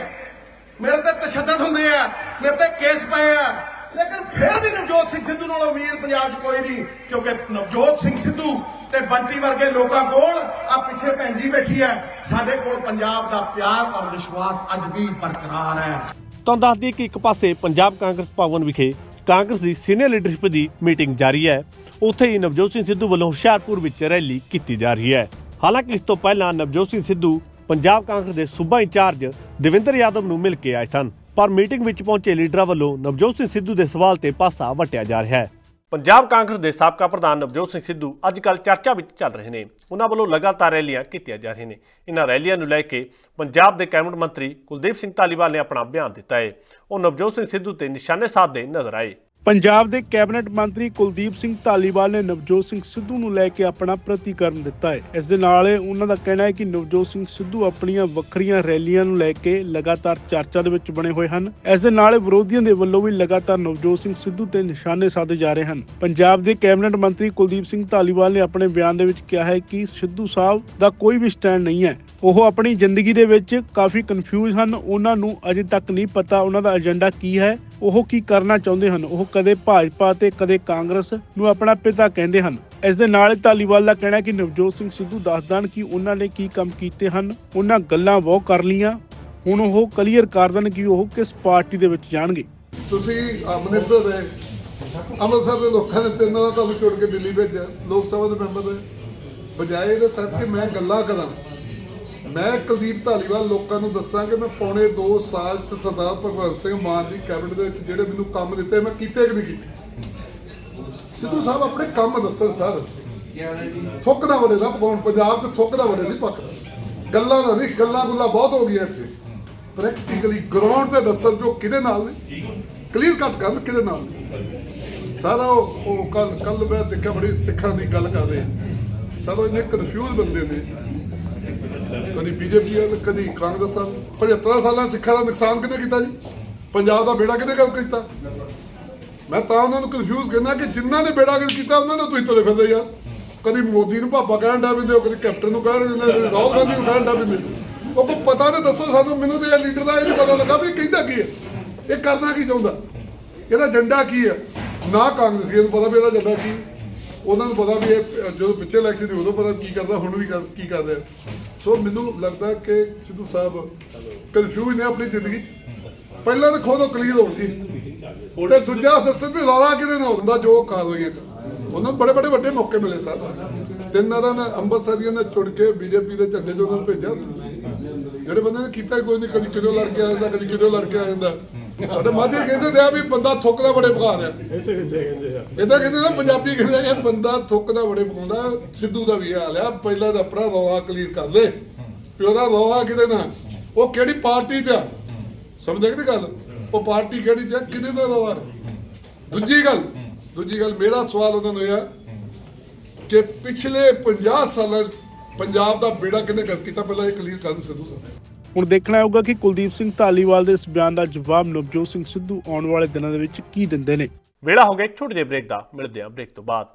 ਮੇਰੇ ਤੇ ਤਸ਼ੱਦਦ ਹੁੰਦੇ ਆ ਮੇਰੇ ਤੇ ਕੇਸ ਪਏ ਆ ਲੇਕਿਨ ਫਿਰ ਵੀ ਨਵਜੋਤ ਸਿੰਘ ਸਿੱਧੂ ਨਾਲੋਂ ਅਮੀਰ ਪੰਜਾਬ 'ਚ ਕੋਈ ਨਹੀਂ, ਕਿਉਂਕਿ ਨਵਜੋਤ ਸਿੰਘ ਸਿੱਧੂ ਤੇ ਬੰਟੀ ਵਰਗੇ ਲੋਕਾਂ ਕੋਲ ਆ ਪਿੱਛੇ ਭੈਣ ਜੀ ਬੈਠੀ ਹੈ। ਸਾਡੇ ਕੋਲ ਪੰਜਾਬ ਦਾ ਪਿਆਰ ਔਰ ਵਿਸ਼ਵਾਸ ਅੱਜ ਵੀ ਬਰਕਰਾਰ ਹੈ। ਤੁਹਾਨੂੰ ਦੱਸ ਦਈਏ ਕਿ ਇੱਕ ਪਾਸੇ ਪੰਜਾਬ ਕਾਂਗਰਸ ਭਵਨ ਵਿਖੇ ਕਾਂਗਰਸ ਦੀ ਸੀਨੀਅਰ ਲੀਡਰਸ਼ਿਪ ਦੀ ਮੀਟਿੰਗ ਜਾਰੀ ਹੈ। ਉੱਥੇ ਹੀ ਨਵਜੋਤ ਸਿੰਘ ਸਿੱਧੂ ਵੱਲੋਂ ਹੁਸ਼ਿਆਰਪੁਰ ਵਿੱਚ ਰੈਲੀ ਕੀਤੀ ਜਾ ਰਹੀ ਹੈ। ਹਾਲਾਂਕਿ ਇਸ ਤੋਂ ਪਹਿਲਾਂ ਨਵਜੋਤ ਸਿੰਘ ਸਿੱਧੂ ਪੰਜਾਬ ਕਾਂਗਰਸ ਦੇ ਸੂਬਾ ਇੰਚਾਰਜ ਦਵਿੰਦਰ ਯਾਦਵ ਨੂੰ ਮਿਲ ਕੇ ਆਏ ਸਨ। ਪਰ ਮੀਟਿੰਗ ਵਿੱਚ ਪਹੁੰਚੇ ਲੀਡਰਾਂ ਵੱਲੋਂ ਨਵਜੋਤ ਸਿੰਘ ਸਿੱਧੂ ਦੇ ਸਵਾਲ ਤੇ ਪਾਸਾ ਵਟਿਆ ਜਾ ਰਿਹਾ ਹੈ। ਪੰਜਾਬ ਕਾਂਗਰਸ ਦੇ ਸਾਬਕਾ ਪ੍ਰਧਾਨ ਨਵਜੋਤ ਸਿੰਘ ਸਿੱਧੂ ਅੱਜ ਅੱਜਕੱਲ ਚਰਚਾ ਵਿੱਚ ਚੱਲ ਰਹੇ ਨੇ। ਉਹਨਾਂ ਵੱਲੋਂ ਲਗਾਤਾਰ ਰੈਲੀਆਂ ਕੀਤੀਆਂ ਜਾ ਰਹੀਆਂ ਨੇ। ਇਹਨਾਂ ਰੈਲੀਆਂ ਨੂੰ ਲੈ ਕੇ ਪੰਜਾਬ ਦੇ ਕੈਬਨਿਟ ਮੰਤਰੀ ਕੁਲਦੀਪ ਸਿੰਘ ਧਾਲੀਵਾਲ ਨੇ ਆਪਣਾ ਬਿਆਨ ਦਿੱਤਾ ਹੈ ਉਹ ਨਵਜੋਤ ਸਿੰਘ ਸਿੱਧੂ ਤੇ ਨਿਸ਼ਾਨੇ ਸਾਧਦੇ ਨਜ਼ਰ ਆਏ। ਪੰਜਾਬ ਦੇ ਕੈਬਨਿਟ ਮੰਤਰੀ ਕੁਲਦੀਪ ਸਿੰਘ ਧਾਲੀਵਾਲ ਨੇ ਨਵਜੋਤ ਸਿੰਘ ਸਿੱਧੂ ਨੂੰ ਲੈ ਕੇ ਆਪਣਾ ਪ੍ਰਤੀਕਰਨ ਦਿੱਤਾ ਹੈ। ਇਸ ਦੇ ਨਾਲ ਇਹ ਉਹਨਾਂ ਦਾ ਕਹਿਣਾ ਹੈ ਕਿ ਨਵਜੋਤ ਸਿੰਘ ਸਿੱਧੂ ਆਪਣੀਆਂ ਵੱਖਰੀਆਂ ਰੈਲੀਆਂ ਨੂੰ ਲੈ ਕੇ ਲਗਾਤਾਰ ਚਰਚਾ ਦੇ ਵਿੱਚ ਬਣੇ ਹੋਏ ਹਨ। ਇਸ ਦੇ ਨਾਲ ਇਹ ਵਿਰੋਧੀਆਂ ਦੇ ਵੱਲੋਂ ਵੀ ਲਗਾਤਾਰ ਨਵਜੋਤ ਸਿੰਘ ਸਿੱਧੂ ਤੇ ਨਿਸ਼ਾਨੇ ਸਾਧੇ ਜਾ ਰਹੇ ਹਨ। ਪੰਜਾਬ ਦੇ ਕੈਬਨਿਟ ਮੰਤਰੀ ਕੁਲਦੀਪ ਸਿੰਘ ਧਾਲੀਵਾਲ ਨੇ ਆਪਣੇ ਬਿਆਨ ਦੇ ਵਿੱਚ ਕਿਹਾ ਹੈ ਕਿ ਸਿੱਧੂ ਸਾਹਿਬ ਦਾ ਕੋਈ ਵੀ ਸਟੈਂਡ ਨਹੀਂ ਹੈ। ਉਹ ਆਪਣੀ ਜ਼ਿੰਦਗੀ ਦੇ ਵਿੱਚ ਕਾਫੀ ਕਨਫਿਊਜ਼ ਹਨ। ਉਹਨਾਂ ਨੂੰ ਅਜੇ ਤੱਕ ਨਹੀਂ ਪਤਾ ਉਹਨਾਂ ਦਾ ਏਜੰਡਾ ਕੀ ਹੈ। ਉਹ ਕੀ ਕਰਨਾ ਚਾਹੁੰਦੇ ਹਨ? ਉਹ ਕਦੇ ਭਾਜਪਾ ਤੇ ਕਦੇ ਕਾਂਗਰਸ ਨੂੰ ਆਪਣਾ ਪਿਤਾ ਕਹਿੰਦੇ ਹਨ। ਇਸ ਦੇ ਨਾਲ ਹੀ ਧਾਲੀਵਾਲ ਦਾ ਕਹਿਣਾ ਕਿ ਨਵਜੋਤ ਸਿੰਘ ਸਿੱਧੂ ਦੱਸਦਾਨ ਕਿ ਉਹਨਾਂ ਨੇ ਕੀ ਕੰਮ ਕੀਤੇ ਹਨ, ਉਹਨਾਂ ਗੱਲਾਂ ਬਹੁਤ ਕਰ ਲੀਆਂ ਹੁਣ ਉਹ ਕਲੀਅਰ ਕਰ ਦੇਣ ਕਿ ਉਹ ਕਿਸ ਪਾਰਟੀ ਦੇ ਵਿੱਚ ਜਾਣਗੇ। ਤੁਸੀਂ ਮਿਨਿਸਟਰ ਦੇ, ਅੰਮ੍ਰਿਤਸਰ ਦੇ ਲੋਕਾਂ ਨੇ ਤਿੰਨਾਂ ਦਾ ਤੁਹਾਨੂੰ ਚੁਣ ਕੇ ਦਿੱਲੀ ਭੇਜਿਆ, ਲੋਕ ਸਭਾ ਦੇ ਮੈਂਬਰ ਦੇ ਬਜਾਏ ਇਹਦੇ ਸਰ ਕਿ ਮੈਂ ਗੱਲਾਂ ਕਰਾਂ ਮੈਂ ਕੁਲਦੀਪ ਧਾਲੀਵਾਲ ਲੋਕਾਂ ਨੂੰ ਦੱਸਾਂ ਕਿ ਮੈਂ ਪੌਣੇ 2 ਸਾਲ ਚ ਸਰਦਾਰ ਭਗਵੰਤ ਸਿੰਘ ਮਾਨ ਦੀ ਕੈਬਨਿਟ ਦੇ ਵਿੱਚ ਜਿਹੜੇ ਮੈਨੂੰ ਕੰਮ ਦਿੱਤੇ, ਮੈਂ ਕੀਤੇ ਕਿ ਨਹੀਂ ਕੀਤੇ? ਸਿੱਧੂ ਸਾਹਿਬ ਆਪਣੇ ਕੰਮ ਦੱਸਣ ਸਰ। ਥੁੱਕ ਦਾ ਵੜੇ ਨਾ ਪਕਾਉਣ ਪੰਜਾਬ 'ਚ ਥੁੱਕ ਦਾ ਵੜੇ ਨਹੀਂ ਪੱਕਦਾ ਗੱਲਾਂ ਦਾ ਨਹੀਂ, ਗੱਲਾਂ ਗੁੱਲਾਂ ਬਹੁਤ ਹੋ ਗਈਆਂ ਇੱਥੇ। ਪ੍ਰੈਕਟੀਕਲੀ ਗਰਾਊਂਡ ਤੇ ਦੱਸਣ ਜੋ ਕਿਹਦੇ ਨਾਲ ਨੇ? ਕਲੀਅਰ ਕੱਟ ਕਰਨ ਕਿਹਦੇ ਨਾਲ ਸਾਰਾ ਉਹ ਕੱਲ ਕੱਲ ਮੈਂ ਦੇਖਿਆ ਬੜੀ ਸਿੱਖਾਂ ਦੀ ਗੱਲ ਕਰ ਰਹੇ ਆ। ਸਾਰਾ ਇੰਨੇ ਕਨਫਿਊਜ਼ ਬੰਦੇ ਨੇ। ਕਦੀ ਬੀਜੇਪੀ ਵਾਲ, ਕਦੀ ਕਾਂਗਰਸ ਵਾਲ। 75 ਸਾਲਾਂ ਸਿੱਖਾਂ ਦਾ ਨੁਕਸਾਨ ਕਿਹਨੇ ਕੀਤਾ ਜੀ? ਪੰਜਾਬ ਦਾ ਬੇੜਾ ਕਿਹਨੇ ਗੱਲ ਕੀਤਾ? ਮੈਂ ਤਾਂ ਉਹਨਾਂ ਨੂੰ ਕਨਫਿਊਜ਼ ਕਰਨਾ ਕਿ ਜਿਨ੍ਹਾਂ ਨੇ ਬੇੜਾ ਗਰਕ ਕੀਤਾ, ਉਹਨਾਂ ਨੂੰ ਤੁਸੀਂ ਤੁਰੇ ਫਿਰਦੇ ਯਾਰ। ਕਦੀ ਮੋਦੀ ਨੂੰ ਪਾਪਾ ਕਹਿਣ ਦਾ ਬਿੰਦੇ ਕਦੀ ਕੈਪਟਨ ਨੂੰ ਕਹਿਣ ਦਿੰਦੇ ਕਦੀ ਰਾਹੁਲ ਗਾਂਧੀ ਨੂੰ ਕਹਿਣ ਦਾ ਬਿੰਦੇ ਉਹ ਕੋ ਪਤਾ ਨਹੀਂ ਦੱਸੋ ਸਾਨੂੰ, ਮੈਨੂੰ ਤੇ ਇਹ ਲੀਡਰ ਦਾ ਇਹ ਨਹੀਂ ਪਤਾ ਲੱਗਾ ਵੀ ਇਹ ਕਹਿੰਦਾ ਕੀ ਹੈ। ਇਹ ਕਰਨਾ ਕੀ ਚਾਹੁੰਦਾ? ਇਹਦਾ ਏਜੰਡਾ ਕੀ ਹੈ? ਨਾ ਕਾਂਗਰਸੀਆਂ ਨੂੰ ਪਤਾ ਵੀ ਇਹਦਾ ਏਜੰਡਾ ਕੀ ਹੈ। ਉਹਨਾਂ ਨੂੰ ਪਤਾ ਵੀ ਇਹ, ਜਦੋਂ ਪਿੱਛੇ ਇਲੈਕਸ਼ਨ ਸੀ ਉਦੋਂ ਪਤਾ ਕੀ ਕਰਦਾ, ਹੁਣ ਵੀ ਕਰ- ਕੀ ਕਰ ਰਿਹਾ। ਸੋ ਮੈਨੂੰ ਲੱਗਦਾ ਕਿ ਸਿੱਧੂ ਸਾਹਿਬ ਕਨਫਿਊਜ਼ ਨੇ ਆਪਣੀ ਜ਼ਿੰਦਗੀ 'ਚ। ਪਹਿਲਾਂ ਤਾਂ ਖੁਦ ਕਲੀਅਰ ਹੋ ਗਈ ਤੇ ਦੂਜਾ ਦੱਸਣ ਵੀ ਰੌਲਾ ਕਿਹਦੇ ਨਾਲ ਹੁੰਦਾ, ਜੋ ਕਾਰਵਾਈਆਂ ਕਰ ਉਹਨਾਂ ਨੂੰ ਬੜੇ ਬੜੇ ਵੱਡੇ ਮੌਕੇ ਮਿਲੇ ਸਰ। ਤਿੰਨਾਂ ਦਾ ਨਾ ਅੰਮ੍ਰਿਤਸਰੀਆਂ ਨੇ ਚੁੜ ਕੇ ਬੀਜੇਪੀ ਦੇ ਝੰਡੇ ਤੋਂ ਉਹਨਾਂ ਨੂੰ ਭੇਜਿਆ। ਉੱਥੇ। ਜਿਹੜੇ ਬੰਦੇ ਨੇ ਕੀਤਾ ਹੀ ਕੋਈ ਨਹੀਂ, ਕਦੀ ਕਿਦੋਂ ਲੜ ਕੇ ਆ ਜਾਂਦਾ, ਕਦੀ ਕਿਦੋਂ ਲੜ ਕੇ ਆ ਜਾਂਦਾ। ਸਾਡੇ ਮਾਝੇ ਕਹਿੰਦੇ ਤੇ ਆ ਵੀ ਬੰਦਾ ਥੁੱਕਦਾ ਬੜੇ ਪਕਾ ਰਿਹਾ। ਇਹ ਤਾਂ ਕਹਿੰਦੇ ਆ? ਤਾਂ ਕਹਿੰਦੇ ਨਾ ਪੰਜਾਬੀ ਕਹਿੰਦੇ ਆ ਕਿ ਬੰਦਾ ਥੁੱਕਦਾ ਬੜੇ ਪਕਾਉਂਦਾ। ਸਿੱਧੂ ਦਾ ਵੀ ਹਾਲ ਆ ਪਹਿਲਾਂ ਤਾਂ ਆਪਣਾ ਰੌਲਾ ਕਲੀਅਰ ਕਰ ਲੈ ਵੀ ਉਹਦਾ ਰੌਲਾ ਕਿਤੇ ਨਾ ਉਹ ਕਿਹੜੀ ਪਾਰਟੀ 'ਚ ਆ? ਸਮਝ ਗਏ ਗੱਲ? ਉਹ ਪਾਰਟੀ ਕਿਹੜੀ ਆ? ਕਿਹਦੇ ਦਾ ਰੌਲਾ? ਦੂਜੀ ਗੱਲ ਦੂਜੀ ਗੱਲ ਮੇਰਾ ਸਵਾਲ ਉਹਨਾਂ ਨੂੰ ਇਹ ਆ ਕਿ ਪਿਛਲੇ 50 ਸਾਲਾਂ ਪੰਜਾਬ ਦਾ ਬੇੜਾ ਕਿਹਨੇ ਕਰ ਕੀਤਾ? ਪਹਿਲਾਂ ਇਹ ਕਲੀਅਰ ਕਰਨ ਸਿੱਧੂ ਸਾਹਿਬ। ਹੁਣ ਦੇਖਣਾ ਹੋਊਗਾ ਕਿ ਕੁਲਦੀਪ ਸਿੰਘ ਧਾਲੀਵਾਲ ਦੇ ਇਸ ਬਿਆਨ ਦਾ ਜਵਾਬ ਨਵਜੋਤ ਸਿੰਘ ਸਿੱਧੂ ਆਉਣ ਵਾਲੇ ਦਿਨਾਂ ਦੇ ਵਿੱਚ ਕੀ ਦਿੰਦੇ ਨੇ। ਵੇਲਾ ਹੋ ਗਿਆ ਇੱਕ ਛੋਟੇ ਜਿਹੇ ਬ੍ਰੇਕ ਦਾ, ਮਿਲਦੇ ਹਾਂ ਬ੍ਰੇਕ ਤੋਂ ਬਾਅਦ।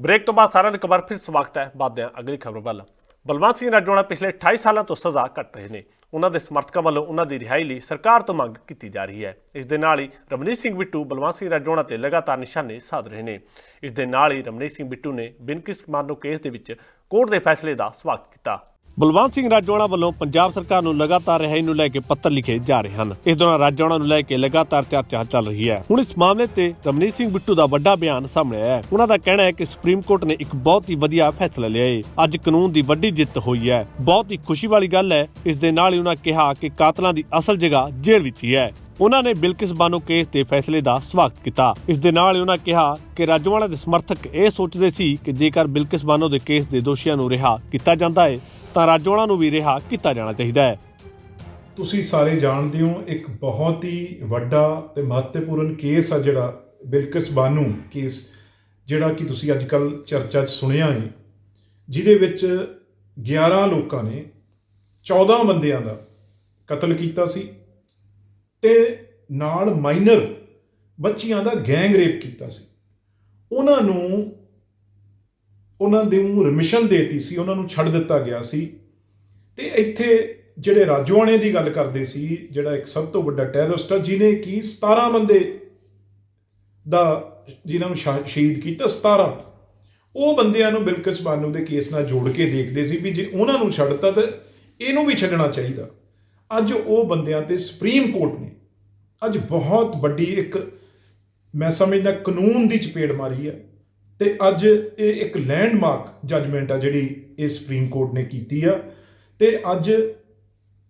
ਬ੍ਰੇਕ ਤੋਂ ਬਾਅਦ ਸਾਰਿਆਂ ਦਾ ਇੱਕ ਵਾਰ ਫਿਰ ਸਵਾਗਤ ਹੈ। ਬਾਦਿਆਂ ਅਗਲੀ ਖਬਰ ਵੱਲ। ਬਲਵੰਤ ਸਿੰਘ ਰਾਜੋਣਾ ਪਿਛਲੇ 28 ਸਾਲਾਂ ਤੋਂ ਸਜ਼ਾ ਕੱਟ ਰਹੇ ਨੇ। ਉਹਨਾਂ ਦੇ ਸਮਰਥਕਾਂ ਵੱਲੋਂ ਉਹਨਾਂ ਦੀ ਰਿਹਾਈ ਲਈ ਸਰਕਾਰ ਤੋਂ ਮੰਗ ਕੀਤੀ ਜਾ ਰਹੀ ਹੈ। ਇਸ ਦੇ ਨਾਲ ਹੀ ਰਮਨੀਤ ਸਿੰਘ ਬਿੱਟੂ, ਬਲਵੰਤ ਸਿੰਘ ਰਾਜੋਣਾ ਤੇ ਲਗਾਤਾਰ ਨਿਸ਼ਾਨੇ ਸਾਧ ਰਹੇ ਨੇ। ਇਸ ਦੇ ਨਾਲ ਹੀ ਰਮਨੀਤ ਸਿੰਘ ਬਿੱਟੂ ਨੇ ਬਿਨਕਿਸ ਮਾਨੋ ਕੇਸ ਦੇ ਵਿੱਚ ਕੋਰਟ ਦੇ ਫੈਸਲੇ ਦਾ ਸਵਾਗਤ ਕੀਤਾ। ਬਲਵੰਤ ਸਿੰਘ ਰਾਜੋਣਾ ਵੱਲੋਂ ਪੰਜਾਬ ਸਰਕਾਰ ਨੂੰ ਲਗਾਤਾਰ ਰਿਹਾਈ ਨੂੰ ਲੈ ਕੇ ਪੱਤਰ ਲਿਖੇ ਜਾ ਰਹੇ ਹਨ। ਇਸ ਦੌਰਾਨ ਰਾਜੋਣਾ ਨੂੰ ਲੈ ਕੇ ਲਗਾਤਾਰ ਚਰਚਾ ਚੱਲ ਰਹੀ ਹੈ। ਹੁਣ ਇਸ ਮਾਮਲੇ ਤੇ ਰਮਨੀਤ ਸਿੰਘ ਬਿੱਟੂ ਦਾ ਵੱਡਾ ਬਿਆਨ ਸਾਹਮਣੇ ਆਇਆ ਹੈ। ਉਹਨਾਂ ਦਾ ਕਹਿਣਾ ਹੈ ਕਿ ਸੁਪਰੀਮ ਕੋਰਟ ਨੇ ਇੱਕ ਬਹੁਤ ਹੀ ਵਧੀਆ ਫੈਸਲਾ ਲਿਆ ਹੈ। ਅੱਜ ਕਾਨੂੰਨ ਦੀ ਵੱਡੀ ਜਿੱਤ ਹੋਈ ਹੈ। ਬਹੁਤ ਹੀ ਖੁਸ਼ੀ ਵਾਲੀ ਗੱਲ ਹੈ। ਇਸ ਦੇ ਨਾਲ ਹੀ ਉਹਨਾਂ ਕਿਹਾ ਕਿ ਕਾਤਲਾਂ ਦੀ ਅਸਲ ਜਗ੍ਹਾ ਜੇਲ੍ਹ ਵਿੱਚ ਹੀ ਹੈ। ਉਹਨਾਂ ਨੇ ਬਿਲਕਿਸ ਬਾਨੋ ਕੇਸ ਦੇ ਫੈਸਲੇ ਦਾ ਸਵਾਗਤ ਕੀਤਾ। ਇਸ ਦੇ ਨਾਲ ਹੀ ਉਹਨਾਂ ਕਿਹਾ ਕਿ ਰਾਜੋਆਣਾ ਦੇ ਸਮਰਥਕ ਇਹ ਸੋਚਦੇ ਸੀ ਕਿ ਜੇਕਰ ਬਿਲਕਿਸ ਬਾਨੋ ਦੇ ਕੇਸ ਦੇ ਦੋਸ਼ੀਆਂ ਨੂੰ ਰਿਹਾ ਕੀਤਾ ਜਾਂਦਾ ਹੈ, ਤਾਂ ਰਾਜੋਆਣਾ ਨੂੰ ਵੀ ਰਿਹਾ ਕੀਤਾ ਜਾਣਾ ਚਾਹੀਦਾ ਹੈ। ਤੁਸੀਂ ਸਾਰੇ ਜਾਣਦੇ ਹੋ, ਇੱਕ ਬਹੁਤ ਹੀ ਵੱਡਾ ਤੇ ਮਹੱਤਵਪੂਰਨ ਕੇਸ ਆ ਜਿਹੜਾ ਬਿਲਕਿਸ ਬਾਨੂ ਕੇਸ, ਜਿਹੜਾ ਕਿ ਤੁਸੀਂ ਅੱਜ ਕੱਲ ਚਰਚਾ 'ਚ ਸੁਣਿਆ ਹੈ, ਜਿਹਦੇ ਵਿੱਚ 11 ਲੋਕਾਂ ਨੇ 14 ਬੰਦਿਆਂ ਦਾ ਕਤਲ ਕੀਤਾ ਸੀ। ਤੇ ਨਾਲ ਮਾਈਨਰ ਬੱਚੀਆਂ ਦਾ ਗੈਂਗ ਰੇਪ ਕੀਤਾ ਸੀ। ਉਹਨਾਂ ਨੂੰ, ਉਹਨਾਂ ਦੇ ਨੂੰ ਰਿਮਿਸ਼ਨ ਦੇਤੀ ਸੀ, ਉਹਨਾਂ ਨੂੰ ਛੱਡ ਦਿੱਤਾ ਗਿਆ ਸੀ। ਤੇ ਇੱਥੇ ਜਿਹੜੇ ਰਾਜੋਆਣੇ ਦੀ ਗੱਲ ਕਰਦੇ ਸੀ, ਜਿਹੜਾ ਇੱਕ ਸਭ ਤੋਂ ਵੱਡਾ ਟੈਰਰਿਸਟ ਆ ਜਿਨੇ ਕੀ 17 ਬੰਦੇ ਦਾ ਜਿਨ੍ਹਾਂ ਨੂੰ ਸ਼ਾ- ਸ਼ਹੀਦ ਕੀਤਾ 17 ਉਹ ਬੰਦਿਆਂ ਨੂੰ ਬਿਲਕਿਸ ਬਾਨੂ ਦੇ ਕੇਸ ਨਾਲ ਜੋੜ ਕੇ ਦੇਖਦੇ ਸੀ ਵੀ ਜੇ ਉਹਨਾਂ ਨੂੰ ਛੱਡਤਾ ਤਾਂ ਇਹਨੂੰ ਵੀ ਛੱਡਣਾ ਚਾਹੀਦਾ। ਅੱਜ ਉਹ ਬੰਦਿਆਂ ਤੇ ਸੁਪਰੀਮ ਕੋਰਟ ਨੇ ਅੱਜ ਬਹੁਤ ਵੱਡੀ ਇੱਕ ਮੈਂ ਸਮਝਦਾ ਕਾਨੂੰਨ ਦੀ ਚਪੇੜ ਮਾਰੀ ਹੈ ਤੇ ਅੱਜ ਇਹ ਇੱਕ ਲੈਂਡਮਾਰਕ ਜੱਜਮੈਂਟ ਆ ਜਿਹੜੀ ਇਹ ਸੁਪਰੀਮ ਕੋਰਟ ਨੇ ਕੀਤੀ ਆ ਤੇ ਅੱਜ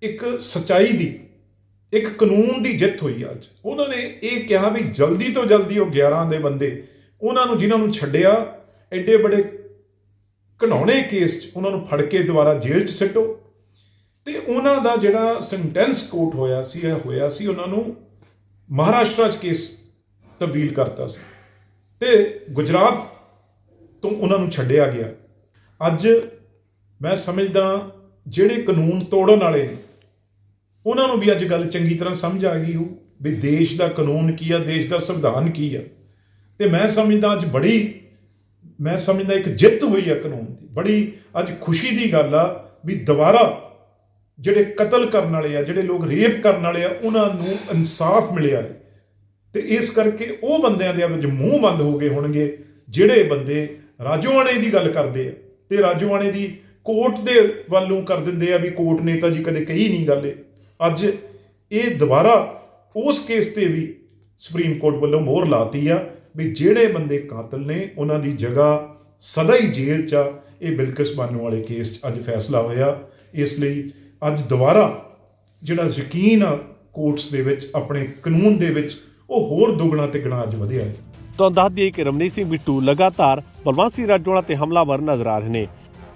ਇੱਕ ਸਚਾਈ ਦੀ, ਇੱਕ ਕਾਨੂੰਨ ਦੀ ਜਿੱਤ ਹੋਈ ਆ ਅੱਜ। ਉਹਨਾਂ ਨੇ ਇਹ ਕਿਹਾ ਵੀ ਜਲਦੀ ਤੋਂ ਜਲਦੀ ਉਹ 11 ਦੇ ਬੰਦੇ ਉਹਨਾਂ ਨੂੰ ਜਿਨ੍ਹਾਂ ਨੂੰ ਛੱਡਿਆ, ਐਡੇ ਬੜੇ ਘਣਾਉਣੇ ਕੇਸ 'ਚ ਉਹਨਾਂ ਨੂੰ ਫੜ ਕੇ ਦੁਬਾਰਾ ਜੇਲ੍ਹ 'ਚ ਸਿੱਟੋ। ਤੇ ਉਹਨਾਂ ਦਾ ਜਿਹੜਾ ਸੈਂਟੈਂਸ ਕੋਰਟ ਹੋਇਆ ਸੀ, ਇਹ ਹੋਇਆ ਸੀ ਉਹਨਾਂ ਨੂੰ ਮਹਾਰਾਸ਼ਟਰ 'ਚ ਕੇਸ ਤਬਦੀਲ ਕਰਤਾ ਸੀ। ਤੇ ਗੁਜਰਾਤ ਤੋਂ ਉਹਨਾਂ ਨੂੰ ਛੱਡਿਆ ਗਿਆ। ਅੱਜ ਮੈਂ ਸਮਝਦਾ ਜਿਹੜੇ ਕਾਨੂੰਨ ਤੋੜਨ ਵਾਲੇ ਨੇ, ਉਹਨਾਂ ਨੂੰ ਵੀ ਅੱਜ ਗੱਲ ਚੰਗੀ ਤਰ੍ਹਾਂ ਸਮਝ ਆ ਗਈ ਹੋ ਵੀ ਦੇਸ਼ ਦਾ ਕਾਨੂੰਨ ਕੀ ਆ, ਦੇਸ਼ ਦਾ ਸੰਵਿਧਾਨ ਕੀ ਆ। ਤੇ ਮੈਂ ਸਮਝਦਾ ਅੱਜ ਬੜੀ, ਮੈਂ ਸਮਝਦਾ ਇੱਕ ਜਿੱਤ ਹੋਈ ਆ ਕਾਨੂੰਨ ਦੀ। ਬੜੀ ਅੱਜ ਖੁਸ਼ੀ ਦੀ ਗੱਲ ਆ ਵੀ ਦੁਬਾਰਾ ਜਿਹੜੇ ਕਤਲ ਕਰਨ ਵਾਲੇ ਆ, ਜਿਹੜੇ ਲੋਕ ਰੇਪ ਕਰਨ ਵਾਲੇ ਆ, ਉਹਨਾਂ ਨੂੰ ਇਨਸਾਫ ਮਿਲਿਆ ਹੈ। ਤੇ ਇਸ ਕਰਕੇ ਉਹ ਬੰਦਿਆਂ ਦੇ ਵਿੱਚ ਮੂੰਹ ਬੰਦ ਹੋ ਗਏ ਹੋਣਗੇ, ਜਿਹੜੇ ਬੰਦੇ ਰਾਜੋਆਣੇ ਦੀ ਗੱਲ ਕਰਦੇ ਆ। ਤੇ ਰਾਜੋਆਣੇ ਦੀ ਕੋਰਟ ਦੇ ਵੱਲੋਂ ਕਰ ਦਿੰਦੇ ਆ ਵੀ ਕੋਰਟ ਨੇ ਤਾਂ ਜੀ ਕਦੇ ਕਹੀ ਨਹੀਂ ਗੱਲ ਇਹ। ਅੱਜ ਇਹ ਦੁਬਾਰਾ ਉਸ ਕੇਸ ਤੇ ਵੀ ਸੁਪਰੀਮ ਕੋਰਟ ਵੱਲੋਂ ਮੋਹਰ ਲਾਤੀ ਆ ਵੀ ਜਿਹੜੇ ਬੰਦੇ ਕਾਤਲ ਨੇ, ਉਹਨਾਂ ਦੀ ਜਗ੍ਹਾ ਸਦਾ ਹੀ ਜੇਲ੍ਹ 'ਚ ਆ। ਇਹ ਬਿਲਕਿਸ ਬਾਨੋ ਵਾਲੇ ਕੇਸ 'ਚ ਅੱਜ ਫੈਸਲਾ ਹੋਇਆ। ਇਸ ਲਈ ਅੱਜ ਦੁਬਾਰਾ ਜਿਹੜਾ ਯਕੀਨ ਆ ਕੋਰਟਸ ਦੇ ਵਿੱਚ, ਆਪਣੇ ਕਾਨੂੰਨ ਦੇ ਵਿੱਚ, ਉਹ ਹੋਰ ਦੁੱਗਣਾ ਤਿੱਗਣਾ ਅੱਜ ਵਧਿਆ ਹੈ। ਤੁਹਾਨੂੰ ਦੱਸ ਦਈਏ ਕਿ ਰਮਨੀਤ ਸਿੰਘ ਬਿੱਟੂ ਲਗਾਤਾਰ ਬਲਵੰਤ ਸਿੰਘ ਰਾਜੋੜਾ ਤੇ ਹਮਲਾਵਰ ਨਜ਼ਰ ਆ ਰਹੇ ਨੇ।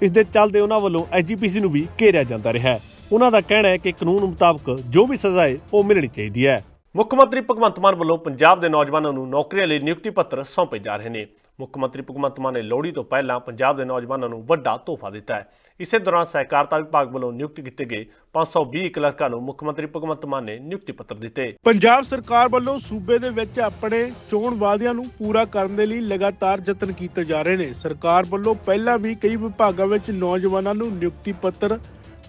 ਇਸ ਦੇ ਚੱਲਦੇ ਉਹਨਾਂ ਵੱਲੋਂ ਐਜੀਪੀਸੀ ਨੂੰ ਵੀ ਘੇਰਿਆ ਜਾਂਦਾ ਰਿਹਾ ਹੈ। ਉਹਨਾਂ ਦਾ ਕਹਿਣਾ ਹੈ ਕਿ ਕਾਨੂੰਨ ਮੁਤਾਬਕ ਜੋ ਵੀ ਸਜ਼ਾ ਹੈ, ਉਹ ਮਿਲਣੀ ਚਾਹੀਦੀ ਹੈ। ਮੁੱਖ ਮੰਤਰੀ ਭਗਵੰਤ ਮਾਨ ਵੱਲੋਂ ਪੰਜਾਬ ਦੇ ਨੌਜਵਾਨਾਂ ਨੂੰ ਨੌਕਰੀਆਂ ਲਈ ਨਿਯੁਕਤੀ ਪੱਤਰ ਸੌਂਪੇ ਜਾ ਰਹੇ ਨੇ। ਮੁੱਖ ਮੰਤਰੀ ਭਗਵੰਤ ਮਾਨ ਨੇ ਲੋਹੜੀ ਤੋਂ ਪਹਿਲਾਂ ਪੰਜਾਬ ਦੇ ਨੌਜਵਾਨਾਂ ਨੂੰ ਵੱਡਾ ਤੋਹਫਾ ਦਿੱਤਾ ਹੈ। ਇਸੇ ਦੌਰਾਨ ਸਹਿਕਾਰਤਾ ਵਿਭਾਗ ਵੱਲੋਂ ਨਿਯੁਕਤ ਕੀਤੇ ਗਏ 520 ਕਲਰਕਾਂ ਨੂੰ ਮੁੱਖ ਮੰਤਰੀ ਭਗਵੰਤ ਮਾਨ ਨੇ ਨਿਯੁਕਤੀ ਪੱਤਰ ਦਿੱਤੇ। ਪੰਜਾਬ ਸਰਕਾਰ ਵੱਲੋਂ ਸੂਬੇ ਦੇ ਵਿੱਚ ਆਪਣੇ ਚੋਣ ਵਾਅਦਿਆਂ ਨੂੰ ਪੂਰਾ ਕਰਨ ਦੇ ਲਈ ਲਗਾਤਾਰ ਯਤਨ ਕੀਤੇ ਜਾ ਰਹੇ ਨੇ। ਸਰਕਾਰ ਵੱਲੋਂ ਪਹਿਲਾਂ ਵੀ ਕਈ ਵਿਭਾਗਾਂ ਵਿੱਚ ਨੌਜਵਾਨਾਂ ਨੂੰ ਨਿਯੁਕਤੀ ਪੱਤਰ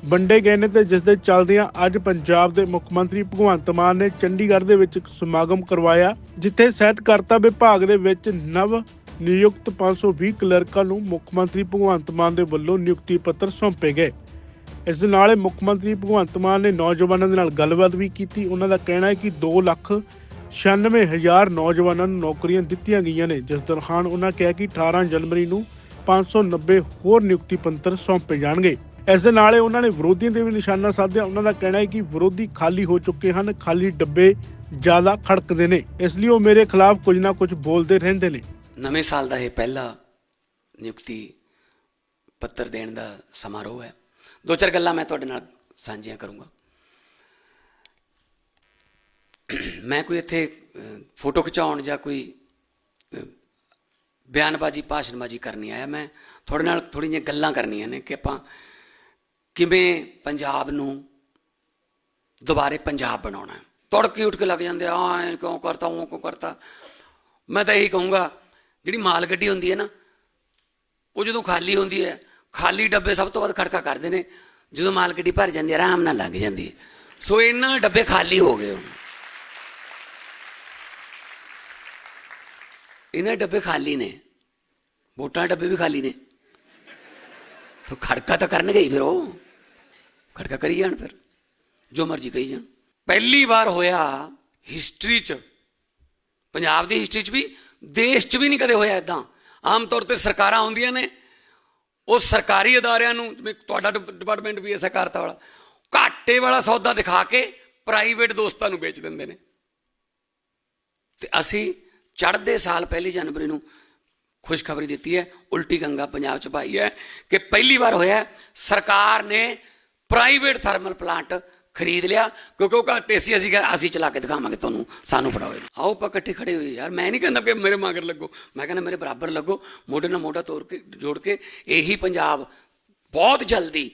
ਵੰਡੇ ਗਏ ਨੇ ਤੇ ਜਿਸ ਦੇ ਚੱਲਦਿਆਂ ਅੱਜ ਪੰਜਾਬ ਦੇ ਮੁੱਖ ਮੰਤਰੀ ਭਗਵੰਤ ਮਾਨ ਨੇ ਚੰਡੀਗੜ੍ਹ ਦੇ ਵਿੱਚ ਇੱਕ ਸਮਾਗਮ ਕਰਵਾਇਆ, ਜਿੱਥੇ ਸਹਿਤਕਾਰਤਾ ਵਿਭਾਗ ਦੇ ਵਿੱਚ ਨਵ ਨਿਯੁਕਤ 520 ਕਲਰਕਾਂ ਨੂੰ ਮੁੱਖ ਮੰਤਰੀ ਭਗਵੰਤ ਮਾਨ ਦੇ ਵੱਲੋਂ ਨਿਯੁਕਤੀ ਪੱਤਰ ਸੌਂਪੇ ਗਏ। ਇਸ ਦੇ ਨਾਲ ਮੁੱਖ ਮੰਤਰੀ ਭਗਵੰਤ ਮਾਨ ਨੇ ਨੌਜਵਾਨਾਂ ਦੇ ਨਾਲ ਗੱਲਬਾਤ ਵੀ ਕੀਤੀ। ਉਹਨਾਂ ਦਾ ਕਹਿਣਾ ਹੈ ਕਿ 2 ਲੱਖ 96 ਹਜ਼ਾਰ ਨੌਜਵਾਨਾਂ ਨੂੰ ਨੌਕਰੀਆਂ ਦਿੱਤੀਆਂ ਗਈਆਂ ਨੇ। ਜਿਸ ਦੌਰਾਨ ਉਹਨਾਂ ਕਿਹਾ ਕਿ 18 ਜਨਵਰੀ ਨੂੰ 590 ਹੋਰ ਨਿਯੁਕਤੀ ਪੱਤਰ ਸੌਂਪੇ ਜਾਣਗੇ। ਇਸ ਦੇ ਨਾਲ ਹੀ ਉਹਨਾਂ ਨੇ ਵਿਰੋਧੀਆਂ ਦੇ ਵੀ ਨਿਸ਼ਾਨਾ ਸਾਧਿਆ। ਉਹਨਾਂ ਦਾ ਕਹਿਣਾ ਹੈ ਕਿ ਵਿਰੋਧੀ ਖਾਲੀ ਹੋ ਚੁੱਕੇ ਹਨ, ਖਾਲੀ ਡੱਬੇ ਜ਼ਿਆਦਾ ਖੜਕਦੇ ਨੇ। ਇਸ ਲਈ ਉਹ ਮੇਰੇ ਖਿਲਾਫ ਕੁਝ ਨਾ ਕੁਝ ਬੋਲਦੇ ਰਹਿੰਦੇ ਨੇ। ਨਵੇਂ ਸਾਲ ਦਾ ਇਹ ਪਹਿਲਾ ਨਿਯੁਕਤੀ ਪੱਤਰ ਦੇਣ ਦਾ ਸਮਾਰੋਹ ਹੈ। ਦੋ ਚਾਰ ਗੱਲਾਂ ਮੈਂ ਤੁਹਾਡੇ ਨਾਲ ਸਾਂਝੀਆਂ ਕਰੂੰਗਾ। ਮੈਂ ਕੋਈ ਇੱਥੇ ਫੋਟੋ ਖਿਚਾਉਣ ਜਾਂ ਕੋਈ ਬਿਆਨਬਾਜ਼ੀ, ਭਾਸ਼ਣਬਾਜ਼ੀ ਕਰਨੀ ਆਇਆ, ਮੈਂ ਤੁਹਾਡੇ ਨਾਲ ਥੋੜ੍ਹੀਆਂ ਜਿਹੀਆਂ ਗੱਲਾਂ ਕਰਨੀਆਂ ਨੇ ਕਿ ਆਪਾਂ ਕਿਵੇਂ ਪੰਜਾਬ ਨੂੰ ਦੁਬਾਰੇ ਪੰਜਾਬ ਬਣਾਉਣਾ? ਹੈ ਤੜਕੇ ਉੱਠ ਕੇ ਲੱਗ ਜਾਂਦੇ ਆ ਐ ਕਿਉਂ ਕਰਤਾ ਉਹ ਕਿਉਂ ਕਰਤਾ? ਮੈਂ ਤਾਂ ਇਹੀ ਕਹੂੰਗਾ, ਜਿਹੜੀ ਮਾਲ ਗੱਡੀ ਹੁੰਦੀ ਹੈ ਨਾ, ਉਹ ਜਦੋਂ ਖਾਲੀ ਹੁੰਦੀ ਹੈ, ਖਾਲੀ ਡੱਬੇ ਸਭ ਤੋਂ ਵੱਧ ਖੜਕਾ ਕਰਦੇ ਨੇ। ਜਦੋਂ ਮਾਲ ਗੱਡੀ ਭਰ ਜਾਂਦੀ ਹੈ, ਆਰਾਮ ਨਾਲ ਲੱਗ ਜਾਂਦੀ ਹੈ। ਸੋ ਇਹਨਾਂ ਡੱਬੇ ਖਾਲੀ ਹੋ ਗਏ ਹੁਣ। ਇਹਨਾਂ ਡੱਬੇ ਖਾਲੀ ਨੇ। ਵੋਟਾਂ ਦੇ ਡੱਬੇ ਵੀ ਖਾਲੀ ਨੇ। ਤਾਂ ਖੜਕਾ ਤਾਂ ਕਰਨਗੇ ਹੀ ਫਿਰ ਉਹ। ਖੜਕਾ ਕਰੀ ਜਾਣ ਫਿਰ, ਜੋ ਮਰਜ਼ੀ ਕਹੀ ਜਾਣ। ਪਹਿਲੀ ਵਾਰ ਹੋਇਆ ਹਿਸਟਰੀ 'ਚ, ਪੰਜਾਬ ਦੀ ਹਿਸਟਰੀ 'ਚ ਵੀ, ਦੇਸ਼ 'ਚ ਵੀ ਨਹੀਂ ਕਦੇ ਹੋਇਆ ਇਦਾਂ ਆਮ ਤੌਰ ਤੇ ਸਰਕਾਰਾਂ ਆਉਂਦੀਆਂ ਨੇ, ਉਹ ਸਰਕਾਰੀ ਅਦਾਰਿਆਂ ਨੂੰ, ਜਿਵੇਂ ਤੁਹਾਡਾ ਡਿਪ- ਡਿਪਾਰਟਮੈਂਟ ਵੀ ਹੈ ਸਹਿਕਾਰਤਾ ਵਾਲਾ, ਘਾਟੇ ਵਾਲਾ ਸੌਦਾ ਦਿਖਾ ਕੇ ਪ੍ਰਾਈਵੇਟ ਦੋਸਤਾਂ ਨੂੰ ਵੇਚ ਦਿੰਦੇ ਨੇ। ਤੇ ਅਸੀਂ ਚੜ੍ਹਦੇ ਸਾਲ ਪਹਿਲੀ ਜਨਵਰੀ ਨੂੰ ਖੁਸ਼ਖਬਰੀ ਦਿੱਤੀ ਹੈ, ਉਲਟੀ ਗੰਗਾ ਪੰਜਾਬ 'ਚ ਪਾਈ ਹੈ, ਕਿ ਪਹਿਲੀ ਵਾਰ ਹੋਇਆ, ਸਰਕਾਰ ਨੇ ਪ੍ਰਾਈਵੇਟ ਥਰਮਲ ਪਲਾਂਟ ਖਰੀਦ ਲਿਆ, ਕਿਉਂਕਿ ਉਹ ਘਾਟੇ ਸੀ ਅਸੀਂ ਅਸੀਂ ਚਲਾ ਕੇ ਦਿਖਾਵਾਂਗੇ ਤੁਹਾਨੂੰ, ਸਾਨੂੰ ਫੜਾਓ ਆਓ, ਆਪਾਂ ਇਕੱਠੇ ਖੜੇ ਹੋਏ ਯਾਰ। ਮੈਂ ਨਹੀਂ ਕਹਿੰਦਾ ਕਿ ਮੇਰੇ ਮਗਰ ਲੱਗੋ। ਮੈਂ ਕਹਿੰਦਾ, ਮੇਰੇ ਬਰਾਬਰ ਲੱਗੋ। ਮੋਢੇ ਨਾਲ ਮੋਢਾ ਤੋੜ ਕੇ, ਜੋੜ ਕੇ, ਇਹੀ ਪੰਜਾਬ ਬਹੁਤ ਜਲਦੀ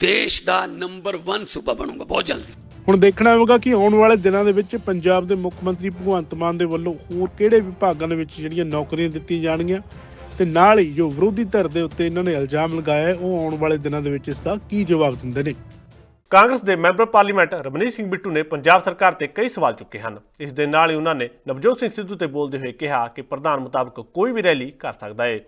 ਦੇਸ਼ ਦਾ ਨੰਬਰ 1 ਸੂਬਾ ਬਣੂਗਾ, ਬਹੁਤ ਜਲਦੀ। ਹੁਣ ਦੇਖਣਾ ਹੋਵੇਗਾ ਕਿ ਆਉਣ ਵਾਲੇ ਦਿਨਾਂ ਦੇ ਵਿੱਚ ਪੰਜਾਬ ਦੇ ਮੁੱਖ ਮੰਤਰੀ ਭਗਵੰਤ ਮਾਨ ਦੇ ਵੱਲੋਂ ਹੋਰ ਕਿਹੜੇ ਵਿਭਾਗਾਂ ਦੇ ਵਿੱਚ ਜਿਹੜੀਆਂ ਨੌਕਰੀਆਂ ਦਿੱਤੀਆਂ ਜਾਣਗੀਆਂ? ਤੇ ਨਾਲ ਹੀ ਜੋ ਵਿਰੋਧੀ ਧਿਰ ਦੇ ਉੱਤੇ ਇਹਨਾਂ ਨੇ ਇਲਜ਼ਾਮ ਲਗਾਇਆ ਉਹ ਆਉਣ ਵਾਲੇ ਦਿਨਾਂ ਦੇ ਵਿੱਚ ਇਸ ਦਾ ਕੀ ਜਵਾਬ ਦਿੰਦੇ ਨੇ? ਕਾਂਗਰਸ ਦੇ ਮੈਂਬਰ ਪਾਰਲੀਮੈਂਟ ਰਮਨੀਤ ਸਿੰਘ ਬਿੱਟੂ ਨੇ ਪੰਜਾਬ ਸਰਕਾਰ ਤੇ ਕਈ ਸਵਾਲ ਚੁੱਕੇ ਹਨ। ਇਸ ਦੇ ਨਾਲ ਹੀ ਉਹਨਾਂ ਨੇ ਨਵਜੋਤ ਸਿੰਘ ਸਿੱਧੂ ਤੇ ਬੋਲਦੇ ਹੋਏ ਕਿਹਾ ਕਿ ਪ੍ਰਧਾਨ ਮੁਤਾਬਕ ਕੋਈ ਵੀ ਰੈਲੀ ਕਰ ਸਕਦਾ ਹੈ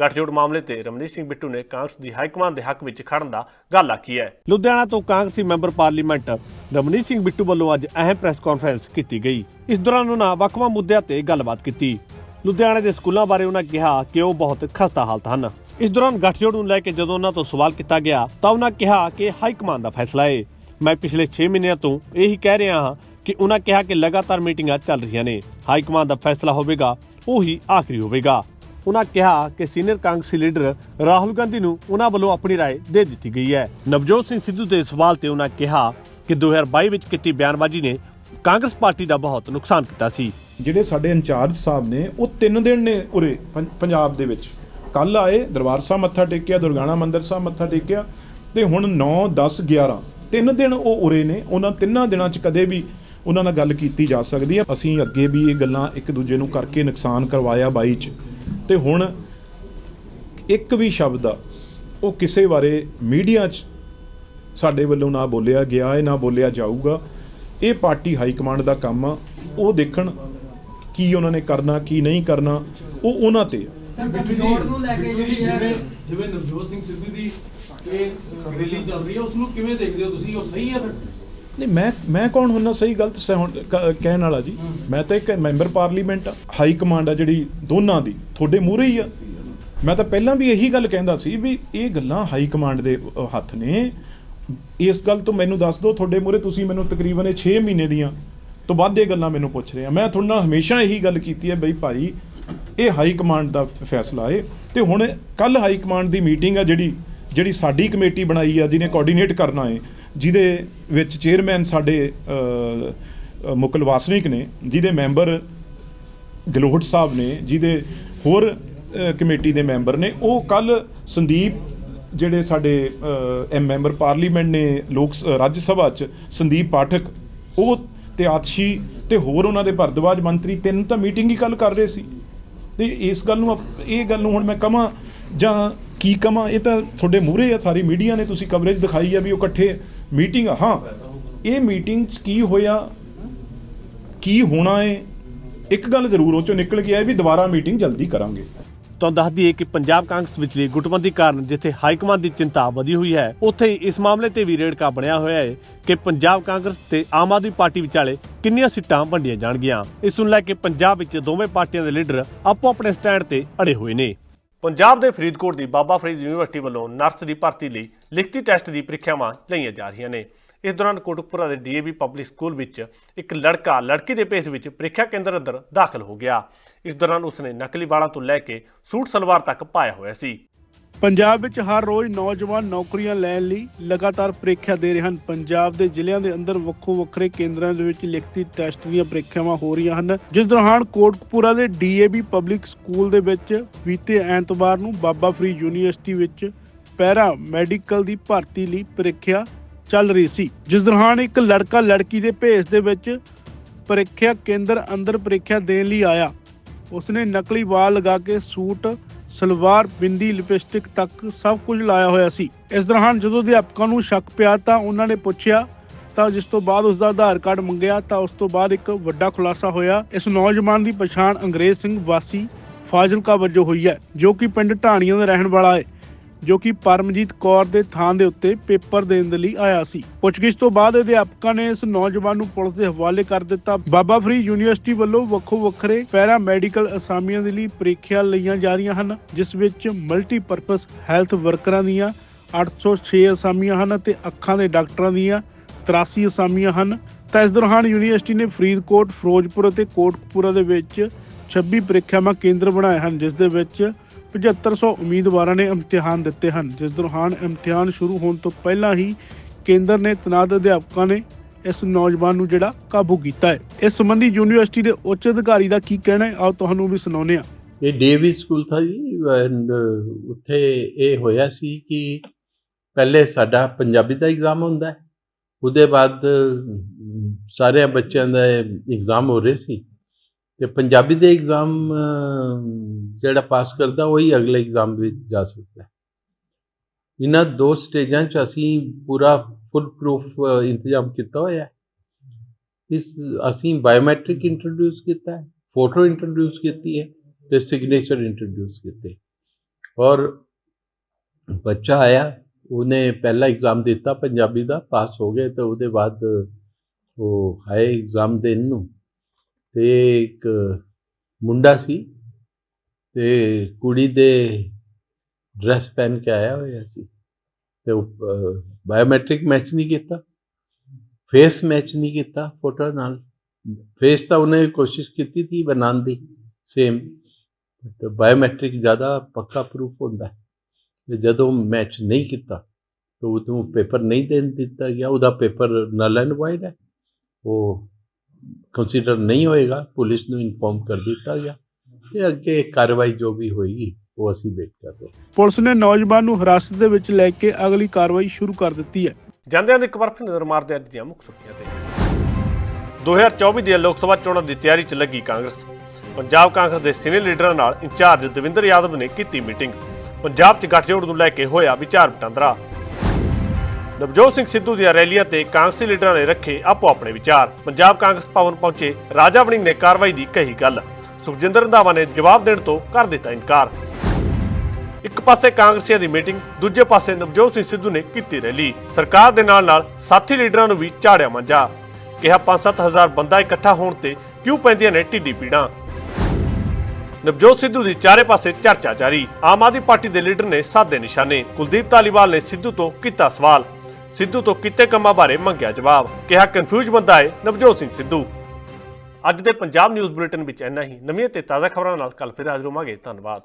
ਗੱਠਜੋੜ ਮਾਮਲੇ ਤੇ ਰਮਨੀਤ ਸਿੰਘ ਬਿੱਟੂ ਨੇ ਕਾਂਗਰਸ ਦੀ ਹਾਈਕਮਾਂਡ ਦੇ ਹੱਕ ਵਿੱਚ ਖੜਨ ਦਾ ਗੱਲ ਆਖੀ ਹੈ। ਲੁਧਿਆਣਾ ਤੋਂ ਕਾਂਗਰਸੀ ਮੈਂਬਰ ਪਾਰਲੀਮੈਂਟ ਰਮਨੀਤ ਸਿੰਘ ਬਿੱਟੂ ਵੱਲੋਂ ਅੱਜ ਅਹਿਮ ਪ੍ਰੈਸ ਕਾਨਫਰੰਸ ਕੀਤੀ ਗਈ। ਇਸ ਦੌਰਾਨ ਉਹਨਾਂ ਵੱਖ-ਵੱਖ ਮੁੱਦਿਆਂ ਤੇ ਗੱਲਬਾਤ ਕੀਤੀ। ਲੁਧਿਆਣਾ ਦੇ ਸਕੂਲਾਂ ਬਾਰੇ ਉਹਨਾਂ ਕਿਹਾ ਕਿ ਉਹ ਬਹੁਤ ਖਸਤਾ ਹਾਲਤ ਹਨ ਇਸ ਦੌਰਾਨ ਗੱਠਜੋੜ ਨੂੰ ਲੈ ਕੇ ਜਦੋਂ ਉਹਨਾਂ ਤੋਂ ਸਵਾਲ ਕੀਤਾ ਗਿਆ ਤਾਂ ਉਹਨਾਂ ਕਿਹਾ ਕਿ ਹਾਈ ਕਮਾਂਡ ਦਾ ਫੈਸਲਾ ਹੈ ਮੈਂ ਪਿਛਲੇ 6 ਮਹੀਨਿਆਂ ਤੋਂ ਇਹੀ ਕਹਿ ਰਿਹਾ ਹਾਂ ਕਿ ਉਹਨਾਂ ਕਿਹਾ ਕਿ ਲਗਾਤਾਰ ਮੀਟਿੰਗਾਂ ਚੱਲ ਰਹੀਆਂ ਨੇ ਹਾਈ ਕਮਾਂਡ ਦਾ ਫੈਸਲਾ ਹੋਵੇਗਾ ਉਹੀ ਆਖਰੀ ਹੋਵੇਗਾ ਉਹਨਾਂ ਕਿਹਾ ਕਿ ਸੀਨੀਅਰ ਕਾਂਗਰਸੀ ਲੀਡਰ ਰਾਹੁਲ ਗਾਂਧੀ ਨੂੰ ਉਹਨਾਂ ਵੱਲੋਂ ਆਪਣੀ رائے ਦੇ ਦਿੱਤੀ ਗਈ ਹੈ ਨਵਜੋਤ ਸਿੰਘ ਸਿੱਧੂ ਦੇ ਸਵਾਲ ਤੇ ਉਹਨਾਂ ਕਿਹਾ ਕਿ 2022 ਵਿੱਚ ਕੀਤੀ ਬਿਆਨਬਾਜ਼ੀ ਨੇ ਕਾਂਗਰਸ ਪਾਰਟੀ ਦਾ ਬਹੁਤ ਨੁਕਸਾਨ ਕੀਤਾ ਸੀ ਜਿਹੜੇ ਸਾਡੇ ਇੰਚਾਰਜ ਸਾਹਿਬ ਨੇ, ਉਹ ਤਿੰਨ ਦਿਨ ਨੇ ਉਰੇ ਪੰ- ਪੰਜਾਬ ਦੇ ਵਿੱਚ। ਕੱਲ ਆਏ, ਦਰਬਾਰ ਸਾਹਿਬ ਮੱਥਾ ਟੇਕਿਆ, ਦੁਰਗਾਣਾ ਮੰਦਿਰ ਸਾਹਿਬ ਮੱਥਾ ਟੇਕਿਆ ਤੇ ਹੁਣ 9 10 11 ਤਿੰਨ ਦਿਨ ਉਹ ਉਰੇ ਨੇ। ਉਹਨਾਂ ਤਿੰਨਾਂ ਦਿਨਾਂ 'ਚ ਕਦੇ ਵੀ ਉਹਨਾਂ ਨਾਲ ਗੱਲ ਕੀਤੀ ਜਾ ਸਕਦੀ ਹੈ। ਅਸੀਂ ਅੱਗੇ ਵੀ ਇਹ ਗੱਲਾਂ ਇੱਕ ਦੂਜੇ ਨੂੰ ਕਰਕੇ ਨੁਕਸਾਨ ਕਰਵਾਇਆ ਬਾਈ 'ਚ। ਤੇ ਹੁਣ ਇੱਕ ਵੀ ਸ਼ਬਦ ਆ ਉਹ ਕਿਸੇ ਬਾਰੇ ਮੀਡੀਆ 'ਚ ਸਾਡੇ ਵੱਲੋਂ ਨਾ ਬੋਲਿਆ ਗਿਆ ਹੈ, ਨਾ ਬੋਲਿਆ ਜਾਊਗਾ। ਇਹ ਪਾਰਟੀ ਹਾਈ ਕਮਾਂਡ ਦਾ ਕੰਮ ਆ। ਉਹ ਦੇਖਣ ਕੀ ਉਹਨਾਂ ਨੇ ਕਰਨਾ ਕੀ ਨਹੀਂ ਕਰਨਾ ਉਹ ਉਹਨਾਂ ਤੇ ਆ। ਗੱਠਜੋੜ ਨੂੰ ਲੈ ਕੇ ਜਿਹੜੀ ਹੈ ਜਿਵੇਂ ਨਵਜੋਤ ਸਿੰਘ ਸਿੱਧੂ ਦੀ ਇਹ ਰੈਲੀ ਚੱਲ ਰਹੀ ਹੈ ਉਸ ਨੂੰ ਕਿਵੇਂ ਦੇਖਦੇ ਹੋ ਤੁਸੀਂ? ਉਹ ਸਹੀ ਹੈ ਫਿਰ? ਨਹੀਂ ਮੈਂ ਮੈਂ ਕੌਣ ਹੁੰਨਾ? ਸਹੀ ਗਲਤ ਕਹਿਣ ਵਾਲਾ ਜੀ। ਮੈਂ ਤਾਂ ਇੱਕ ਮੈਂਬਰ ਪਾਰਲੀਮੈਂਟ ਆ। ਹਾਈ ਕਮਾਂਡ ਆ ਜਿਹੜੀ ਦੋਨਾਂ ਦੀ। ਤੁਹਾਡੇ ਮੂਹਰੇ ਹੀ ਆ। ਮੈਂ ਤਾਂ ਪਹਿਲਾਂ ਵੀ ਇਹੀ ਗੱਲ ਕਹਿੰਦਾ ਸੀ ਵੀ ਇਹ ਗੱਲਾਂ ਹਾਈ ਕਮਾਂਡ ਦੇ ਹੱਥ ਨੇ। ਇਸ ਗੱਲ ਤੋਂ ਮੈਨੂੰ ਦੱਸ ਦਿਓ ਤੁਹਾਡੇ ਮੂਹਰੇ ਤੁਸੀਂ ਮੈਨੂੰ ਤਕਰੀਬਨ ਇਹ 6 ਮਹੀਨੇ ਦੀਆਂ ਤੋਂ ਵੱਧ ਇਹ ਗੱਲਾਂ ਮੈਨੂੰ ਪੁੱਛ ਰਹੇ ਆ। ਮੈਂ ਤੁਹਾਡੇ ਨਾਲ ਹਮੇਸ਼ਾ ਇਹੀ ਗੱਲ ਕੀਤੀ ਹੈ ਬਈ ਭਾਈ ਇਹ ਹਾਈ ਕਮਾਂਡ ਦਾ ਫੈਸਲਾ ਹੈ ਤੇ ਹੁਣ ਕੱਲ ਹਾਈ ਕਮਾਂਡ ਦੀ ਮੀਟਿੰਗ ਆ ਜਿਹੜੀ ਜਿਹੜੀ ਸਾਡੀ ਕਮੇਟੀ ਬਣਾਈ ਆ ਜਿਹਨੇ ਕੋਆਰਡੀਨੇਟ ਕਰਨਾ ਹੈ ਜਿਹਦੇ ਵਿੱਚ ਚੇਅਰਮੈਨ ਸਾਡੇ ਅ, ਮੁਕਲ ਵਾਸਨਿਕ ਨੇ ਜਿਹਦੇ ਮੈਂਬਰ ਗਲੋਹਟ ਸਾਹਿਬ ਨੇ ਜਿਹਦੇ ਹੋਰ ਕਮੇਟੀ ਦੇ ਮੈਂਬਰ ਨੇ ਉਹ ਕੱਲ ਸੰਦੀਪ ਜਿਹੜੇ ਸਾਡੇ ਐਮ ਮੈਂਬਰ ਪਾਰਲੀਮੈਂਟ ਨੇ ਲੋਕ ਸ- ਰਾਜ ਸਭਾ ਚ ਸੰਦੀਪ ਪਾਠਕ ਉਹ ਤੇ ਆਤਸ਼ੀ ਤੇ ਹੋਰ ਉਹਨਾਂ ਦੇ ਭਰਦਵਾਜ ਮੰਤਰੀ ਤਿੰਨ ਤਾਂ ਮੀਟਿੰਗ ਹੀ ਕੱਲ ਕਰ ਰਹੇ ਸੀ। ਤੇ ਇਸ ਗੱਲ ਨੂੰ ਆਪ- ਇਹ ਗੱਲ ਨੂੰ ਹੁਣ ਮੈਂ ਕਹਾਂ ਜਾਂ ਕੀ ਕਹਾਂ, ਇਹ ਤਾਂ ਤੁਹਾਡੇ ਮੂਹਰੇ ਆ, ਸਾਰੀ ਮੀਡੀਆ ਨੇ ਤੁਸੀਂ ਕਵਰੇਜ ਦਿਖਾਈ ਆ ਵੀ ਉਹ ਇਕੱਠੇ ਮੀਟਿੰਗ ਹਾਂ, ਇਹ ਮੀਟਿੰਗ 'ਚ ਕੀ ਹੋਇਆ, ਕੀ ਹੋਣਾ ਹੈ ਇੱਕ ਗੱਲ ਜ਼ਰੂਰ ਉਹ ਚੋਂ ਨਿਕਲ ਕੇ ਆਇਆ ਵੀ ਦੁਬਾਰਾ ਮੀਟਿੰਗ ਜਲਦੀ ਕਰਾਂਗੇ। ਤੁਹਾਨੂੰ ਦੱਸ ਦਈਏ ਕਿ ਪੰਜਾਬ ਕਾਂਗਰਸ ਵਿਚਲੀ ਗੁੱਟਬੰਦੀ ਕਾਰਨ ਜਿੱਥੇ ਹਾਈਕਮਾਂਡ ਦੀ ਚਿੰਤਾ ਵਧੀ ਹੋਈ ਹੈ, ਉੱਥੇ ਹੀ ਇਸ ਮਾਮਲੇ ਤੇ ਵੀ ਰੇੜਕਾ ਬਣਿਆ ਹੋਇਆ ਹੈ ਕਿ ਪੰਜਾਬ ਕਾਂਗਰਸ ਤੇ ਆਮ ਆਦਮੀ ਪਾਰਟੀ ਵਿਚਾਲੇ ਕਿੰਨੀਆਂ ਸੀਟਾਂ ਵੰਡੀਆਂ ਜਾਣਗੀਆਂ। ਇਸ ਨੂੰ ਲੈ ਕੇ ਪੰਜਾਬ ਵਿੱਚ ਦੋਵੇਂ ਪਾਰਟੀਆਂ ਦੇ ਲੀਡਰ ਆਪੋ ਆਪਣੇ ਸਟੈਂਡ ਤੇ ਅੜੇ ਹੋਏ ਨੇ। ਪੰਜਾਬ ਦੇ ਫਰੀਦਕੋਟ ਦੀ ਬਾਬਾ ਫਰੀਦ ਯੂਨੀਵਰਸਿਟੀ ਵੱਲੋਂ ਨਰਸ ਦੀ ਭਰਤੀ ਲਈ ਲਿਖਤੀ ਟੈਸਟ ਦੀ ਪ੍ਰੀਖਿਆਵਾਂ ਲਈਆਂ ਜਾ ਰਹੀਆਂ ਨੇ। ਇਸ ਦੌਰਾਨ ਕੋਟਕਪੁਰਾ ਦੇ ਡੀਏਵੀ ਪਬਲਿਕ ਸਕੂਲ ਵਿੱਚ ਇੱਕ ਲੜਕਾ ਲੜਕੀ ਦੇ ਭੇਸ ਵਿੱਚ ਪ੍ਰੀਖਿਆ ਕੇਂਦਰ ਅੰਦਰ ਦਾਖਲ ਹੋ ਗਿਆ। ਇਸ ਦੌਰਾਨ ਉਸਨੇ ਨਕਲੀ ਵਾਲਾਂ ਤੋਂ ਲੈ ਕੇ ਸੂਟ ਸਲਵਾਰ ਤੱਕ ਪਾਇਆ ਹੋਇਆ ਸੀ। ਪੰਜਾਬ ਵਿੱਚ ਹਰ ਰੋਜ਼ ਨੌਜਵਾਨ ਨੌਕਰੀਆਂ ਲੈਣ ਲਈ ਲਗਾਤਾਰ ਪ੍ਰੀਖਿਆ ਦੇ ਰਹੇ ਹਨ। ਪੰਜਾਬ ਦੇ ਜ਼ਿਲ੍ਹਿਆਂ ਦੇ ਅੰਦਰ ਵੱਖੋ ਵੱਖਰੇ ਕੇਂਦਰਾਂ ਦੇ ਵਿੱਚ ਲਿਖਤੀ ਟੈਸਟ ਦੀਆਂ ਪ੍ਰੀਖਿਆਵਾਂ ਹੋ ਰਹੀਆਂ ਹਨ। ਜਿਸ ਦੌਰਾਨ ਕੋਟਕਪੂਰਾ ਦੇ ਡੀਏਬੀ ਪਬਲਿਕ ਸਕੂਲ ਦੇ ਵਿੱਚ ਬੀਤੇ ਐਤਵਾਰ ਨੂੰ ਬਾਬਾ ਫਰੀਦ ਯੂਨੀਵਰਸਿਟੀ ਵਿੱਚ ਪੈਰਾ ਮੈਡੀਕਲ ਦੀ ਭਰਤੀ ਲਈ ਪ੍ਰੀਖਿਆ ਚੱਲ ਰਹੀ ਸੀ। ਜਿਸ ਦੌਰਾਨ ਇੱਕ ਲੜਕਾ ਲੜਕੀ ਦੇ ਭੇਸ ਦੇ ਵਿੱਚ ਪ੍ਰੀਖਿਆ ਕੇਂਦਰ ਅੰਦਰ ਪ੍ਰੀਖਿਆ ਦੇਣ ਲਈ ਆਇਆ। ਉਸਨੇ ਨਕਲੀ ਵਾਲ ਲਗਾ ਕੇ ਸੂਟ ਸਲਵਾਰ, ਬਿੰਦੀ, ਲਿਪਸਟਿਕ ਤੱਕ ਸਭ ਕੁਝ ਲਾਇਆ ਹੋਇਆ ਸੀ। ਇਸ ਦੌਰਾਨ ਜਦੋਂ ਅਧਿਆਪਕਾਂ ਨੂੰ ਸ਼ੱਕ ਪਿਆ ਤਾਂ ਉਹਨਾਂ ਨੇ ਪੁੱਛਿਆ, ਤਾਂ ਜਿਸ ਤੋਂ ਬਾਅਦ ਉਸ ਦਾ ਆਧਾਰ ਕਾਰਡ ਮੰਗਿਆ, ਤਾਂ ਉਸ ਤੋਂ ਬਾਅਦ ਇੱਕ ਵੱਡਾ ਖੁਲਾਸਾ ਹੋਇਆ। ਇਸ ਨੌਜਵਾਨ ਦੀ ਪਛਾਣ ਅੰਗਰੇਜ਼ ਸਿੰਘ ਵਾਸੀ ਫਾਜ਼ਿਲਕਾ ਵਜੋਂ ਹੋਈ ਹੈ, ਜੋ ਕਿ ਪਿੰਡ ਢਾਣੀਆਂ ਦਾ ਰਹਿਣ ਵਾਲਾ ਹੈ। ਜੋ ਕਿ ਪਰਮਜੀਤ ਕੌਰ ਦੇ ਥਾਂ ਦੇ ਉੱਤੇ ਪੇਪਰ ਦੇਣ ਦੇ ਲਈ ਆਇਆ ਸੀ। ਪੁੱਛਗਿੱਛ ਤੋਂ ਬਾਅਦ ਅਧਿਆਪਕਾਂ ਨੇ ਇਸ ਨੌਜਵਾਨ ਨੂੰ ਪੁਲਿਸ ਦੇ ਹਵਾਲੇ ਕਰ ਦਿੱਤਾ। ਬਾਬਾ ਫਰੀ ਯੂਨੀਵਰਸਿਟੀ ਵੱਲੋਂ ਵੱਖੋ ਵੱਖਰੇ ਪੈਰਾ ਮੈਡੀਕਲ ਅਸਾਮੀਆਂ ਦੇ ਲਈ ਪ੍ਰੀਖਿਆ ਲਈਆਂ ਜਾ ਰਹੀਆਂ ਹਨ, ਜਿਸ ਵਿੱਚ ਮਲਟੀਪਰਪਸ ਹੈਲਥ ਵਰਕਰਾਂ ਦੀਆਂ 806 ਅਸਾਮੀਆਂ ਹਨ ਅਤੇ ਅੱਖਾਂ ਦੇ ਡਾਕਟਰਾਂ ਦੀਆਂ 83 ਅਸਾਮੀਆਂ ਹਨ। ਤਾਂ ਇਸ ਦੌਰਾਨ ਯੂਨੀਵਰਸਿਟੀ ਨੇ ਫਰੀਦਕੋਟ, ਫਿਰੋਜ਼ਪੁਰ ਅਤੇ ਕੋਟਕਪੂਰਾ ਦੇ ਵਿੱਚ 26 ਪ੍ਰੀਖਿਆਵਾਂ ਕੇਂਦਰ ਬਣਾਏ ਹਨ, ਜਿਸ ਦੇ ਵਿੱਚ 7500 ਉਮੀਦਵਾਰਾਂ ਨੇ ਇਮਤਿਹਾਨ ਦਿੱਤੇ ਹਨ ਜਿਸ ਦੌਰਾਨ ਇਮਤਿਹਾਨ ਸ਼ੁਰੂ ਹੋਣ ਤੋਂ ਪਹਿਲਾਂ ਹੀ ਕੇਂਦਰ ਨੇ ਤਨਾਤ ਅਧਿਆਪਕਾਂ ਨੇ ਇਸ ਨੌਜਵਾਨ ਨੂੰ ਜਿਹੜਾ ਕਾਬੂ ਕੀਤਾ ਹੈ। ਇਸ ਸੰਬੰਧੀ ਯੂਨੀਵਰਸਿਟੀ ਦੇ ਉੱਚ ਅਧਿਕਾਰੀ ਦਾ ਕੀ ਕਹਿਣਾ ਹੈ ਆਓ ਤੁਹਾਨੂੰ ਵੀ ਸੁਣਾਉਂਦੇ ਹਾਂ। ਇਹ ਡੀਏਵੀ ਸਕੂਲ ਥਾ ਜੀ ਐਂਡ ਉੱਥੇ ਇਹ ਹੋਇਆ ਸੀ ਕਿ ਪਹਿਲੇ ਸਾਡਾ ਪੰਜਾਬੀ ਦਾ ਐਗਜ਼ਾਮ ਹੁੰਦਾ ਹੈ ਉਹਦੇ ਬਾਅਦ ਅਮ, ਸਾਰੇ ਬੱਚਿਆਂ ਦਾ ਐਗਜ਼ਾਮ ਹੋ ਰਹੇ ਸੀ। ਤੇ ਪੰਜਾਬੀ ਦੇ ਐਗਜ਼ਾਮ ਜਿਹੜਾ ਪਾਸ ਕਰਦਾ, ਉਹੀ ਅਗਲੇ ਐਗਜ਼ਾਮ ਵਿੱਚ ਜਾ ਸਕਦਾ ਇਹਨਾਂ ਦੋ ਸਟੇਜਾਂ 'ਚ ਅਸੀਂ ਪੂਰਾ ਫੁੱਲ ਪ੍ਰੂਫ ਇੰਤਜ਼ਾਮ ਕੀਤਾ ਹੋਇਆ ਇਸ, ਅਸੀਂ ਬਾਇਓਮੈਟ੍ਰਿਕ ਇੰਟਰੋਡਿਊਸ ਕੀਤਾ ਹੈ ਫੋਟੋ ਇੰਟਰੋਡਿਊਸ ਕੀਤੀ ਹੈ ਤੇ ਸਿਗਨੇਚਰ ਇੰਟਰੋਡਿਊਸ ਕੀਤੇ ਔਰ ਬੱਚਾ ਆਇਆ, ਉਹਨੇ ਪਹਿਲਾ ਐਗਜ਼ਾਮ ਦਿੱਤਾ ਪੰਜਾਬੀ ਦਾ ਪਾਸ ਹੋ ਗਏ ਤੇ ਉਹਦੇ ਬਾਅਦ ਉਹ ਆਏ ਐਗਜ਼ਾਮ ਦੇਣ ਨੂੰ। ਤੇ ਇੱਕ ਮੁੰਡਾ ਸੀ ਤੇ ਕੁੜੀ ਦੇ ਡਰੈਸ ਪਹਿਨ ਕੇ ਆਇਆ ਹੋਇਆ ਸੀ ਤੇ ਬਾਇਓਮੈਟ੍ਰਿਕ ਮੈਚ ਨਹੀਂ ਕੀਤਾ ਫੇਸ ਮੈਚ ਨਹੀਂ ਕੀਤਾ ਫੋਟੋ ਨਾਲ। ਫੇਸ ਤਾਂ ਉਹਨੇ ਕੋਸ਼ਿਸ਼ ਕੀਤੀ ਸੀ ਬਣਾਉਣ ਦੀ ਸੇਮ ਤੇ ਬਾਇਓਮੈਟ੍ਰਿਕ ਜ਼ਿਆਦਾ ਪੱਕਾ ਪ੍ਰੂਫ ਹੁੰਦਾ। ਹੈ ਤੇ ਜਦੋਂ ਮੈਚ ਨਹੀਂ ਕੀਤਾ, ਤਾਂ ਉਹਨੂੰ ਪੇਪਰ ਨਹੀਂ ਦੇਣ ਦਿੱਤਾ ਗਿਆ। ਉਹਦਾ ਪੇਪਰ ਨਲ ਐਂਡ ਵਾਈਡ ਹੈ। ਉਹ ਕੰਸੀਡਰ ਨਹੀਂ ਹੋਏਗਾ ਪੁਲਿਸ ਨੂੰ ਇਨਫੋਰਮ ਕਰ ਦਿੱਤਾ ਗਿਆ ਤੇ ਅੱਗੇ ਕਾਰਵਾਈ ਜੋ ਵੀ ਹੋਏਗੀ ਉਹ ਅਸੀਂ ਵੇਟ ਕਰ ਰਹੇ ਪੁਲਿਸ ਨੇ ਨੌਜਵਾਨ ਨੂੰ ਹਿਰਾਸਤ ਦੇ ਵਿੱਚ ਲੈ ਕੇ ਅਗਲੀ ਕਾਰਵਾਈ ਸ਼ੁਰੂ ਕਰ ਦਿੱਤੀ ਹੈ। ਜਾਂਦਿਆਂ ਦੇ ਇੱਕ ਵਾਰ ਫਿਰ ਨਜ਼ਰ ਮਾਰਦੇ ਅੱਜ ਦੀਆਂ ਮੁੱਖ ਸੁਰਖੀਆਂ ਤੇ। 2024 ਦੀਆਂ ਲੋਕ ਸਭਾ ਚੋਣਾਂ ਦੀ ਤਿਆਰੀ 'ਚ ਲੱਗੀ ਕਾਂਗਰਸ। ਪੰਜਾਬ ਕਾਂਗਰਸ ਦੇ ਸੀਨੀਅਰ ਲੀਡਰਾਂ ਨਾਲ ਇੰਚਾਰਜ ਦਵਿੰਦਰ ਯਾਦਵ ਨੇ ਕੀਤੀ ਮੀਟਿੰਗ। ਪੰਜਾਬ 'ਚ ਗੱਠਜੋੜ ਨੂੰ ਲੈ ਕੇ ਹੋਇਆ ਵਿਚਾਰ ਵਟਾਂਦਰਾ। ਨਵਜੋਤ ਸਿੰਘ ਸਿੱਧੂ ਦੀਆਂ ਰੈਲੀਆਂ ਤੇ ਕਾਂਗਰਸੀ ਲੀਡਰਾਂ ਨੇ ਰੱਖੇ ਆਪੋ ਆਪਣੇ ਵਿਚਾਰ। ਪੰਜਾਬ ਕਾਂਗਰਸ ਭਵਨ ਪਹੁੰਚੇ, ਰਾਜਾ ਵੜਿੰਗ ਨੇ ਕਾਰਵਾਈ ਦੀ ਕਹੀ ਗੱਲ। ਸੁਖਜਿੰਦਰ ਰੰਧਾਵਾ ਨੇ ਜਵਾਬ ਦੇਣ ਤੋਂ ਕਰ ਦਿੱਤਾ ਇਨਕਾਰ। ਇੱਕ ਪਾਸੇ ਕਾਂਗਰਸੀਆਂ ਦੀ ਮੀਟਿੰਗ, ਦੂਜੇ ਪਾਸੇ ਨਵਜੋਤ ਸਿੰਘ ਸਿੱਧੂ ਨੇ ਕੀਤੀ ਰੈਲੀ। ਸਰਕਾਰ ਦੇ ਨਾਲ ਨਾਲ ਸਾਥੀ ਲੀਡਰਾਂ ਨੂੰ ਵੀ ਝਾੜਿਆ ਮੰਜਾ ਕਿਹਾ 5-7000 ਬੰਦਾ ਇਕੱਠਾ ਹੋਣ ਤੇ ਕਿਉਂ ਪੈਂਦੀਆਂ ਨੇ ਢਿੱਡੀ ਪੀੜਾਂ। ਨਵਜੋਤ ਸਿੱਧੂ ਦੀ ਚਾਰੇ ਪਾਸੇ ਚਰਚਾ ਜਾਰੀ। ਆਮ ਆਦਮੀ ਪਾਰਟੀ ਦੇ ਲੀਡਰ ਨੇ ਸਾਧੇ ਨਿਸ਼ਾਨੇ। ਕੁਲਦੀਪ ਧਾਲੀਵਾਲ ਨੇ ਸਿੱਧੂ ਤੋਂ ਕੀਤਾ ਸਵਾਲ। ਸਿੱਧੂ ਤੋਂ ਕੀਤੇ ਕੰਮਾਂ ਬਾਰੇ ਮੰਗਿਆ ਜਵਾਬ। ਕਿਹਾ, ਕਨਫਿਊਜ਼ ਬੰਦਾ ਹੈ ਨਵਜੋਤ ਸਿੰਘ ਸਿੱਧੂ। ਅੱਜ ਦੇ ਪੰਜਾਬ ਨਿਊਜ਼ ਬੁਲੇਟਿਨ ਵਿੱਚ ਇੰਨਾ ਹੀ। ਨਵੀਆਂ ਤੇ ਤਾਜ਼ਾ ਖਬਰਾਂ ਨਾਲ ਕੱਲ ਫਿਰ ਹਾਜ਼ਰ ਹੋਵਾਂਗੇ। ਧੰਨਵਾਦ।